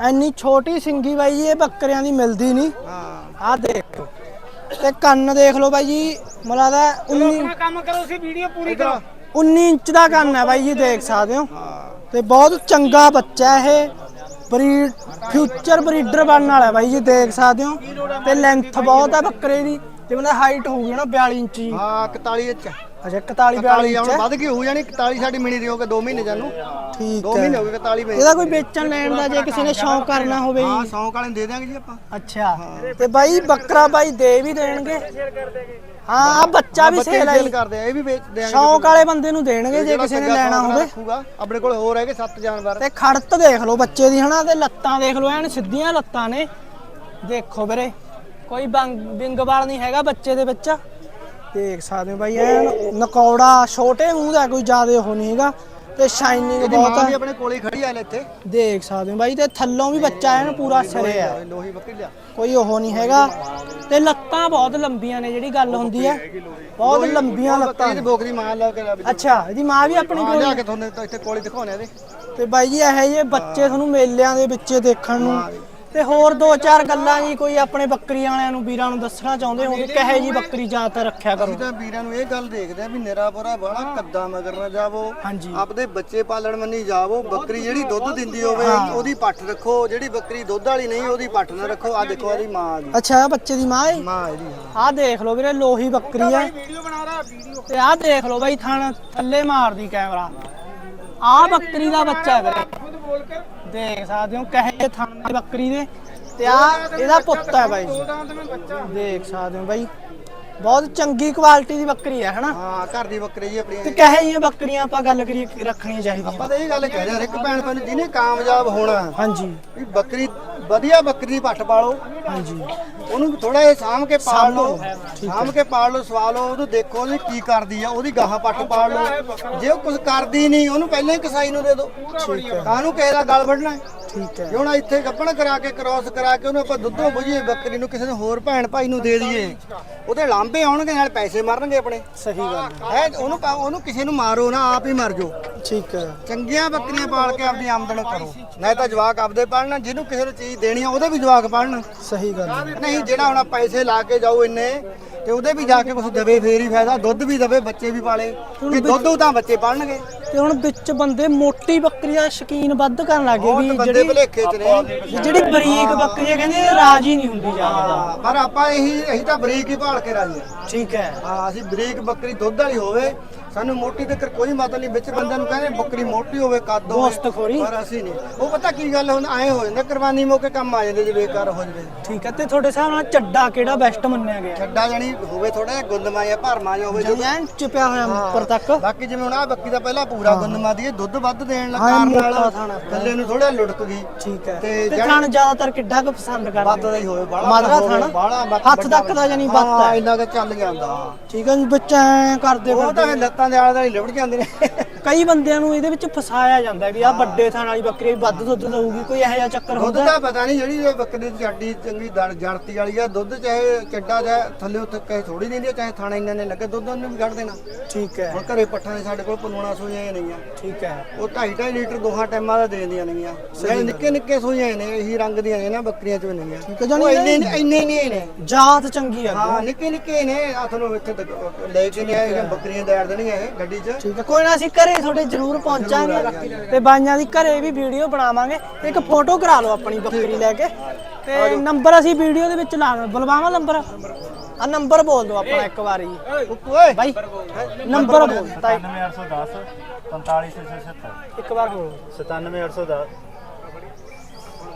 ਐਨੀ ਛੋਟੀ ਸਿੰਗੀ ਬਾਈ ਜੀ ਇਹ ਬੱਕਰਿਆਂ ਦੀ ਮਿਲਦੀ ਨਹੀਂ। ਹਾਂ। ਆਹ ਦੇਖੋ ਤੇ ਕੰਨ ਦੇਖ ਲਓ ਬਾਈ ਜੀ ਮਲਾ ਦਾ 19 ਆਪਣਾ ਕੰਮ ਕਰੋ ਸੀ ਵੀਡੀਓ ਪੂਰੀ ਕਰੋ। 19 ਇੰਚ ਦਾ ਕੰਨ ਹੈ ਬਾਈ ਜੀ ਦੇਖ ਸਕਦੇ ਹੋ। ਤੇ ਬਹੁਤ ਚੰਗਾ ਬੱਚਾ ਇਹ। ਬਰੀਡ ਫਿਊਚਰ ਬਰੀਡਰ ਬਣਨ ਵਾਲਾ ਹੈ ਬਾਈ ਜੀ ਦੇਖ ਸਕਦੇ ਹੋ। ਤੇ ਲੈਂਥ ਬਹੁਤ ਹੈ ਬੱਕਰੇ ਦੀ। ਤੇ ਮਤਲਬ ਹਾਈਟ ਹੋਊਗੀ ਨਾ 42 ਇੰਚ। ਹਾਂ 41 ਇੰਚ। ਅੱਛਾ 41 42 41 ਇੰਚ ਹੁਣ ਵੱਧ ਗਈ ਹੋ ਜਾਣੀ 41 ਸਾਡੀ ਮਿਣੀ ਦੀ ਹੋ ਕੇ 2 ਮਹੀਨੇ ਜਾਨੂੰ ਠੀਕ 2 ਮਹੀਨੇ ਹੈ। ਹੋ ਗਏ 41 ਮਹੀਨੇ ਇਹਦਾ ਕੋਈ ਵੇਚਣ ਲੈਣ ਦਾ ਜੇ ਕਿਸੇ ਨੇ ਸ਼ੌਂਕ ਕਰਨਾ ਹੋਵੇ ਹਾਂ ਜੀ 100 ਵਾਲੇ ਨੂੰ ਦੇ ਦਿਆਂਗੇ ਜੀ ਆਪਾਂ। ਅੱਛਾ। ਤੇ ਬਾਈ ਬੱਕਰਾ ਬਾਈ ਦੇ ਵੀ ਦੇਣਗੇ। ਹਾਂ ਬੱਚਾ ਵੀ ਸੇਲ ਕਰਦੇ ਆ ਇਹ ਵੀ ਵੇਚ ਦਿਆਂਗੇ ਸ਼ੌਂਕ ਵਾਲੇ ਬੰਦੇ ਨੂੰ ਦੇਣਗੇ ਜੇ ਕਿਸੇ ਨੇ ਲੈਣਾ ਹੋਵੇ। ਆਪਣੇ ਕੋਲ ਹੋਰ ਹੈਗੇ 7 ਜਾਨਵਰ। ਤੇ ਖੜਤ ਦੇਖ ਲਓ ਬੱਚੇ ਦੀ ਹਨਾ ਤੇ ਲੱਤਾਂ ਦੇਖ ਲਓ ਐਨ ਸਿੱਧੀਆਂ ਲੱਤਾਂ ਨੇ। ਦੇਖੋ ਵੀਰੇ ਕੋਈ ਬੰਗ ਬਿੰਗ ਵਾਲ ਨਹੀਂ ਹੈਗਾ ਬੱਚੇ ਦੇ ਵਿੱਚ। ਦੇਖ ਸਕਦੇ ਹੋ ਬਾਈ ਐਨ ਨਕੌੜਾ ਛੋਟੇ ਮੂੰਹ ਦਾ ਕੋਈ ਜ਼ਿਆਦਾ ਉਹ ਨਹੀਂ ਹੈਗਾ। ਤੇ ਸ਼ਾਈਨਿੰਗ ਇਹਦੀ ਬਹੁਤ ਮਾਂ ਵੀ ਆਪਣੇ ਕੋਲੇ ਹੀ ਖੜੀ ਆ ਲੈ ਇੱਥੇ। ਦੇਖ ਸਕਦੇ ਹੋ ਬਾਈ ਤੇ ਥੱਲੋਂ ਵੀ ਬੱਚਾ ਐਨ ਪੂਰਾ ਸਿਰੇ ਆ ਲੋਹੀ ਬੱਕਰੀ ਲਿਆ। ਕੋਈ ਉਹ ਨਹੀਂ ਹੈਗਾ। ਤੇ ਲੱਤਾਂ ਬਹੁਤ ਲੰਬੀਆਂ ਨੇ ਜਿਹੜੀ ਗੱਲ ਹੁੰਦੀ ਹੈ। ਬਹੁਤ ਲੰਬੀਆਂ ਲੱਤਾਂ ਬੱਕਰੀ ਦੀ ਨੇ। ਬੋਕਰੀ ਮਾਂ ਲਾ ਕੇ ਵਿੱਚ ਅੱਛਾ ਇਹਦੀ ਮਾਂ ਵੀ ਆਪਣੀ ਕੋਲ ਲਿਆ ਕੇ ਤੁਹਾਨੂੰ ਤਾਂ ਇੱਥੇ ਕੋਲੇ ਦਿਖਾਉਣੇ ਇਹਦੇ। ਤੇ ਬਾਈ ਜੀ ਇਹੋ ਜਿਹੇ ਬੱਚੇ ਤੁਹਾਨੂੰ ਮੇਲਿਆਂ ਦੇ ਵਿੱਚ ਦੇਖਣ ਨੂੰ ਤੇ ਹੋਰ ਦੋ ਚਾਰ ਗੱਲਾਂ ਜੀ ਕੋਈ ਆਪਣੇ ਬੱਕਰੀ ਵਾਲਿਆਂ ਨੂੰ ਵੀਰਾਂ ਨੂੰ ਦੱਸਣਾ ਚਾਹੁੰਦੇ ਹੋ? ਕਿ ਕਹੇ ਜੀ ਬੱਕਰੀ ਜ਼ਿਆਦਾਤਰ ਰੱਖਿਆ ਕਰੋ। ਅਸੀਂ ਤਾਂ ਵੀਰਾਂ ਨੂੰ ਇਹ ਗੱਲ ਦੇਖਦੇ ਆ ਵੀ ਨਿਰਾ ਪਰਾ ਬਾਹਲਾ ਕੱਦਾ ਮਗਰ ਨਾ ਜਾਵੋ। ਹਾਂਜੀ। ਆਪਦੇ ਬੱਚੇ ਪਾਲਣ ਮੰਨੀ ਜਾਵੋ। ਬੱਕਰੀ ਜਿਹੜੀ ਦੁੱਧ ਦਿੰਦੀ ਹੋਵੇ ਉਹਦੀ ਪੱਠ ਰੱਖੋ। ਜਿਹੜੀ ਬੱਕਰੀ ਦੁੱਧ ਵਾਲੀ ਨਹੀਂ ਉਹਦੀ ਪੱਠ ਨਾ ਰੱਖੋ। ਆ ਦੇਖੋ ਇਹਦੀ ਮਾਂ ਆ ਗਈ। ਅੱਛਾ ਬੱਚੇ ਦੀ ਮਾਂ ਹੈ ਮਾਂ ਇਹਦੀ ਹਾਂ। ਆਹ ਦੇਖ ਲਓ ਵੀਰੇ ਲੋਹੀ ਬੱਕਰੀ ਹੈ ਵੀਡੀਓ ਬਣਾ ਰਹਾ ਵੀਡੀਓ। ਤੇ ਆਹ ਦੇਖ ਲਓ ਬਾਈ ਥਣ ਥੱਲੇ ਮਾਰਦੀ ਕੈਮਰਾ। ਆਹ ਬੱਕਰੀ ਦਾ ਬੱਚਾ ਹੈ ਵੀਰੇ। ਖੁਦ ਬੋਲ ਕੇ ਦੇਖ ਸਕਦੇ ਹੋ ਕਹੇ ਥਣ ਦੀ ਬੱਕਰੀ ਦੇ ਤੇ ਆ ਇਹਦਾ ਪੁੱਤ ਹੈ ਬਾਈ ਜੀ। ਦੋ ਦਾਂਤ ਵਿੱਚ ਬੱਚਾ। ਦੇਖ ਸਕਦੇ ਹੋ ਬਾਈ। ਬਹੁਤ ਚੰਗੀ ਕੁਆਲਿਟੀ ਦੀ ਬੱਕਰੀ ਹੈ ਹਨਾ? ਹਾਂ ਘਰ ਦੀ ਬੱਕਰੀ ਜੀ ਆਪਣੀ। ਤੇ ਕਹੇ ਜੀ ਬੱਕਰੀਆਂ ਆਪਾਂ ਗੱਲ ਕਰੀਏ ਕਿ ਰੱਖਣੀਆਂ ਚਾਹੀਦੀਆਂ। ਆਪਾਂ ਤਾਂ ਇਹ ਗੱਲ ਕਹਿ ਰਹੇ ਇੱਕ ਭੈਣ ਭੈਣ ਜਿਹਨੇ ਕਾਮਯਾਬ ਹੋਣਾ ਹਾਂਜੀ। ਵੀ ਬੱਕਰੀ ਵਧੀਆ ਬੱਕਰੀ ਦੀ ਪੱਠ ਪਾਲੋ। ਹਾਂਜੀ। ਉਹਨੂੰ ਥੋੜਾ ਜਿਹਾ ਸਾਂਭ ਕੇ ਪਾਲ ਲਓ। ਸਾਂਭ ਕੇ ਪਾਲ ਲਓ ਸਵਾ ਲਓ ਉਹਨੂੰ ਦੇਖੋ ਉਹਦੀ ਕੀ ਕਰਦੀ ਆ ਉਹਦੀ ਗਾਹਾਂ ਪੱਠ ਪਾਲ ਲਓ। ਜੇ ਉਹ ਕੁਝ ਕਰਦੀ ਨਹੀਂ ਉਹਨੂੰ ਪਹਿਲਾਂ ਹੀ ਕਸਾਈ ਨੂੰ ਦੇ ਦਿਓ। ਕਾਹਨੂੰ ਕਿਸੇ ਦਾ ਗਲ ਵੱਢਣਾ ਹੈ? ਠੀਕ ਹੈ। ਜੇ ਹੁਣ ਇੱਥੇ ਗੱਪਣ ਕਰਾ ਕੇ ਕ੍ਰਾਸ ਕਰਾ ਕੇ ਉਹਨੂੰ ਆਪਾਂ ਦੁੱਧੋਂ ਬੁਝੀਏ ਬੱਕਰੀ ਨੂੰ ਕਿਸੇ ਨੂੰ ਹੋਰ ਭੈਣ ਭਾਈ ਨੂੰ ਦੇ ਦਈਏ। ਉਹਦੇ ਲਾਂਬੇ ਆਉਣਗੇ ਨਾਲ ਪੈਸੇ ਮਰਨਗੇ ਆਪਣੇ। ਸਹੀ ਗੱਲ ਹੈ। ਹੈ ਉਹਨੂੰ ਪਾ- ਉਹਨੂੰ ਕਿਸੇ ਨੂੰ ਮਾਰੋ ਨਾ ਆਪ ਹੀ ਮਰ ਜਾਓ। ਠੀਕ ਹੈ। ਚੰਗੀਆਂ ਬੱਕਰੀਆਂ ਪਾਲ ਕੇ ਆਪਦੀ ਆਮਦਨ ਕਰੋ। ਨਹੀਂ ਤਾਂ ਜਵਾਕ ਆਪਦੇ ਪਾਲਣ ਜਿਹਨੂੰ ਕਿਸੇ ਨੂੰ ਚੀਜ਼ ਦੇਣੀ ਆ ਉਹਦੇ ਵੀ ਜਵਾਕ ਪਾਲਣ। ਸਹੀ ਗੱਲ ਹੈ। ਨਹੀਂ ਜਿਹੜਾ ਹੁਣ ਪੈਸੇ ਲਾ ਕੇ ਜਾਓ ਇੰਨੇ ਤੇ ਉਹਦੇ ਵੀ ਜਾ ਕੇ ਕੁਝ ਦਵੇ ਫੇਰ ਹੀ ਫਾਇਦਾ ਦੁੱਧ ਵੀ ਦਵੇ ਬੱਚੇ ਵੀ ਪਾਲੇ। ਜੇ ਦੁੱਧ ਉਹ ਤਾਂ ਬੱਚੇ ਪਾਲਣਗੇ। ਤੇ ਹੁਣ ਵਿੱਚ ਬੰਦੇ ਮੋਟੀ ਬੱਕਰੀ ਦਾ ਸ਼ਕੀਨ ਵੱਧ ਕਰਨ ਲੱਗੇ ਵੀ ਬੰਦੇ ਜਿਹੜੀ ਭਲੇਖੇ ਚ ਨੇ। ਵੀ ਜਿਹੜੀ ਬਰੀਕ ਬੱਕਰੀ ਹੈ ਕਹਿੰਦੇ ਰਾਜੀ ਨਹੀਂ ਹੁੰਦੀ ਜ਼ਿਆਦਾ। ਹਾਂ, ਪਰ ਆਪਾਂ ਇਹੀ ਅਸੀਂ ਤਾਂ ਬਰੀਕ ਹੀ ਭਾਲ ਕੇ ਰਾਜੀ ਹਾਂ ਠੀਕ ਹੈ। ਹਾਂ ਅਸੀਂ ਬਰੀਕ ਬੱਕਰੀ ਦੁੱਧ ਵਾਲੀ ਹੋਵੇ ਸਾਨੂੰ ਮੋਟੀ ਤੇ ਕੋਈ ਮਤਲਬ ਨਹੀਂ। ਵਿੱਚ ਬੰਦਿਆਂ ਨੂੰ ਕਹਿੰਦੇ ਬੱਕਰੀ ਮੋਟੀ ਹੋਵੇ ਕੱਦ ਹੋਵੇ ਗੋਸ਼ਤਖੋਰੀ। ਪਰ ਅਸੀਂ ਨਹੀਂ। ਉਹ ਪਤਾ ਕੀ ਗੱਲ ਹੁਣ ਐ ਹੋ ਜਾਂਦਾ ਕੁਰਬਾਨੀ ਮੌਕੇ ਕੰਮ ਆ ਜਾਂਦੇ ਜੇ ਬੇਕਾਰ ਹੋ ਜਵੇ। ਠੀਕ ਹੈ ਤੇ ਤੁਹਾਡੇ ਹਿਸਾਬ ਨਾਲ ਚੱਡਾ ਕਿਹੜਾ ਬੈਸਟ ਮੰਨਿਆ ਗਿਆ? ਛੱਡਾ ਜਾਣੀ ਹੋਵੇ ਥੋੜਾ ਜਿਹਾ ਗੁੰਦਮਾ ਜਾਂ ਭਰਮਾ ਜਿਹਾ ਹੋਵੇ ਜਿਵੇਂ ਐਨ ਚੁਪਿਆ ਹੋਇਆ ਉੱਪਰ ਤੱਕ। ਬਾਕੀ ਜਿਵੇਂ ਹੁਣ ਆ ਬੱਕੀ ਦਾ ਪਹਿਲਾਂ ਪੂਰਾ ਗੁੰਦਮਾ ਦੀ ਇਹ ਦੁੱਧ ਵੱਧ ਦੇਣ ਲੱਗ ਹਾਂ, ਕਾਰਨ ਮੋਟਾ ਨਾਲ ਥਾਣਾ। ਥੱਲੇ ਨੂੰ ਥੋੜਾ ਲੁੜਕ ਗਈ। ਠੀਕ ਹੈ ਤੇ ਤੇ ਜਾਣੀ- ਜ਼ਿਆਦਾਤਰ ਕਿੱਡਾ ਕੁ ਪਸੰਦ ਵੱਧ ਕਰਦੇ ਦਾ ਹੀ ਹੋਵੇ ਬਾਹਲਾ ਮਾਦਰਾ ਹੋਵੇ, ਥਾਣਾ? ਬਾਹਲਾ ਹੱਥ ਵੱਡਾ ਤੱਕ ਦਾ ਜਾਣੀ ਵੱਧ ਹਾਂ, ਹੈ। ਇੰਨਾ ਕੁ ਚੱਲ ਜਾਂਦਾ। ਠੀਕ ਹੈ ਜੀ ਬੱਚਾ ਐਂ ਕਰਦੇ ਉਹ ਤਾਂ ਫਿਰਦੇ ਲੱਤਾਂ ਦੇ ਆਲੇ ਦੁਆਲੇ ਲਿਬੜ ਜਾਂਦੇ ਨੇ। ਕਈ ਬੰਦਿਆਂ ਨੂੰ ਇਹਦੇ ਵਿੱਚ ਫਸਾਇਆ ਜਾਂਦਾ ਵੀ ਆ ਵੱਡੇ ਥਾਣ ਵਾਲੀ ਬੱਕਰੀ ਵੱਧ ਦੁੱਧ ਦਊਗੀ ਕੋਈ ਇਹੋ ਜਿਹਾ ਚੱਕਰ ਦੁੱਧ ਹੁੰਦਾ? ਦਾ ਪਤਾ ਨਹੀਂ ਜਿਹੜੀ ਇਹ ਬੱਕਰੀ ਦੀ ਚੱਡੀ ਚੰਗੀ ਦੜ ਜੜਤੀ ਵਾਲੀ ਆ ਦੁੱਧ ਚਾਹੇ ਚੱਡਾ ਚਾਹੇ ਥੱਲੇ ਉੱਤੇ ਕਹੇ ਥੋੜੀ ਦਿੰਦੀ ਆ, ਚਾਹੇ ਥਾਣਾ ਇੰਨੇ ਨੇ ਲੱਗੇ ਦੁੱਧ ਉਹਨੇ ਵੀ ਕੱਢ ਦੇਣਾ। ਠੀਕ ਹੈ। ਹੁਣ ਘਰੇ ਪੱਠਾਂ ਦੇ ਸਾਡੇ ਕੋਲ ਪਲੂਣਾ ਸੂਈਆਂ ਨਹੀਂ ਆ। ਠੀਕ ਹੈ। ਉਹ 2.5 ਲੀਟਰ ਦੋਹਾਂ ਟਾਈਮਾਂ ਦਾ ਦੇ ਦਿੰਦੀਆਂ ਨੇਗੀਆਂ। ਜਿਹੜੇ ਨਿੱਕੇ ਨਿੱਕੇ ਸੂਈਆਂ ਨੇ ਇਹੀ ਰੰਗ ਦੀਆਂ ਨੇ ਨਾ ਬੱਕਰੀਆਂ ਚ ਵੀ ਨੇਗੀਆਂ। ਠੀਕ ਹੈ, ਜਾਣੀ ਉਹ ਇੰਨੇ ਇੰਨੇ ਨਹੀਂ ਨੇ। ਜਾਤ ਚੰਗੀ ਆ। ਹਾਂ ਨਿੱਕੇ ਨਿੱਕੇ ਨੇ ਆ ਤੁਹਾਨੂੰ ਇੱਥੇ ਤੱਕ ਲੈ ਕੇ ਨਹੀਂ ਆਏ ਬੱਕਰੀਆਂ ਦਾੜ ਇਹ ਗੱਡੀ 'ਚ। ਠੀਕ ਹੈ ਕੋਈ ਨਾ ਅਸੀਂ ਘਰੇ ਤੁਹਾਡੇ ਜ਼ਰੂਰ ਪਹੁੰਚਾਂਗੇ ਤੇ ਬਾਈਆਂ ਦੀ ਘਰੇ ਵੀ ਵੀਡੀਓ ਬਣਾਵਾਂਗੇ। ਤੇ ਇੱਕ ਫੋਟੋ ਕਰਾ ਲਓ ਆਪਣੀ ਬੱਕਰੀ ਲੈ ਕੇ। ਤੇ ਨੰਬਰ ਅਸੀਂ ਵੀਡੀਓ ਦੇ ਵਿੱਚ ਲਾ ਬੁਲਵਾਵਾਂ ਨੰਬਰ? ਆ ਨੰਬਰ ਬੋਲ ਦਿਓ ਆਪਣਾ ਇੱਕ ਵਾਰੀ। ਓਏ ਬਾਈ ਨੰਬਰ ਬੋਲ ਤਾਈ 97810 45670 ਇੱਕ ਵਾਰ ਬੋਲੋ 97810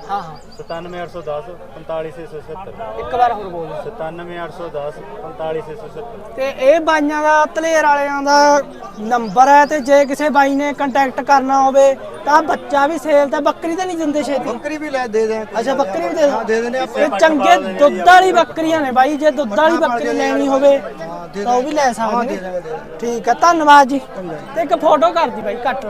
ਹਾਂ ਹਾਂ। 97810 45670 ਇੱਕ ਵਾਰ ਹੋਰ ਬੋਲ ਦਿਓ। 97810 45670 ਤੇ ਇਹ ਬਾਈਆਂ ਦਾ ਧਲੇਰ ਵਾਲਿਆਂ ਦਾ ਨੰਬਰ ਹੈ ਤੇ ਜੇ ਕਿਸੇ ਬਾਈ ਨੇ ਕੰਟੈਕਟ ਕਰਨਾ ਹੋਵੇ ਤਾਂ ਬੱਚਾ ਵੀ ਸੇਲ ਤੇ ਬੱਕਰੀ ਤਾਂ ਨਹੀਂ ਦਿੰਦੇ ਛੇਤੀ। ਬੱਕਰੀ ਵੀ ਲੈ ਦੇ ਦੇ। ਅੱਛਾ ਬੱਕਰੀ ਵੀ ਦੇ ਹਾਂ ਦੇ ਦਿੰਦੇ ਆਪਾਂ। ਇਹ ਚੰਗੇ ਦੁੱਧ ਵਾਲੀ ਬੱਕਰੀਆਂ ਨੇ ਬਾਈ ਜੇ ਦੁੱਧ ਵਾਲੀ ਬੱਕਰੀ ਲੈਣੀ ਹੋਵੇ ਤਾਂ ਉਹ ਵੀ ਲੈ ਸਕਦੇ ਨੇ। ਠੀਕ ਹੈ ਧੰਨਵਾਦ ਜੀ। ਤੇ ਇੱਕ ਫੋਟੋ ਕਰਦੀ ਬਾਈ ਕੱਟ ਲਾ।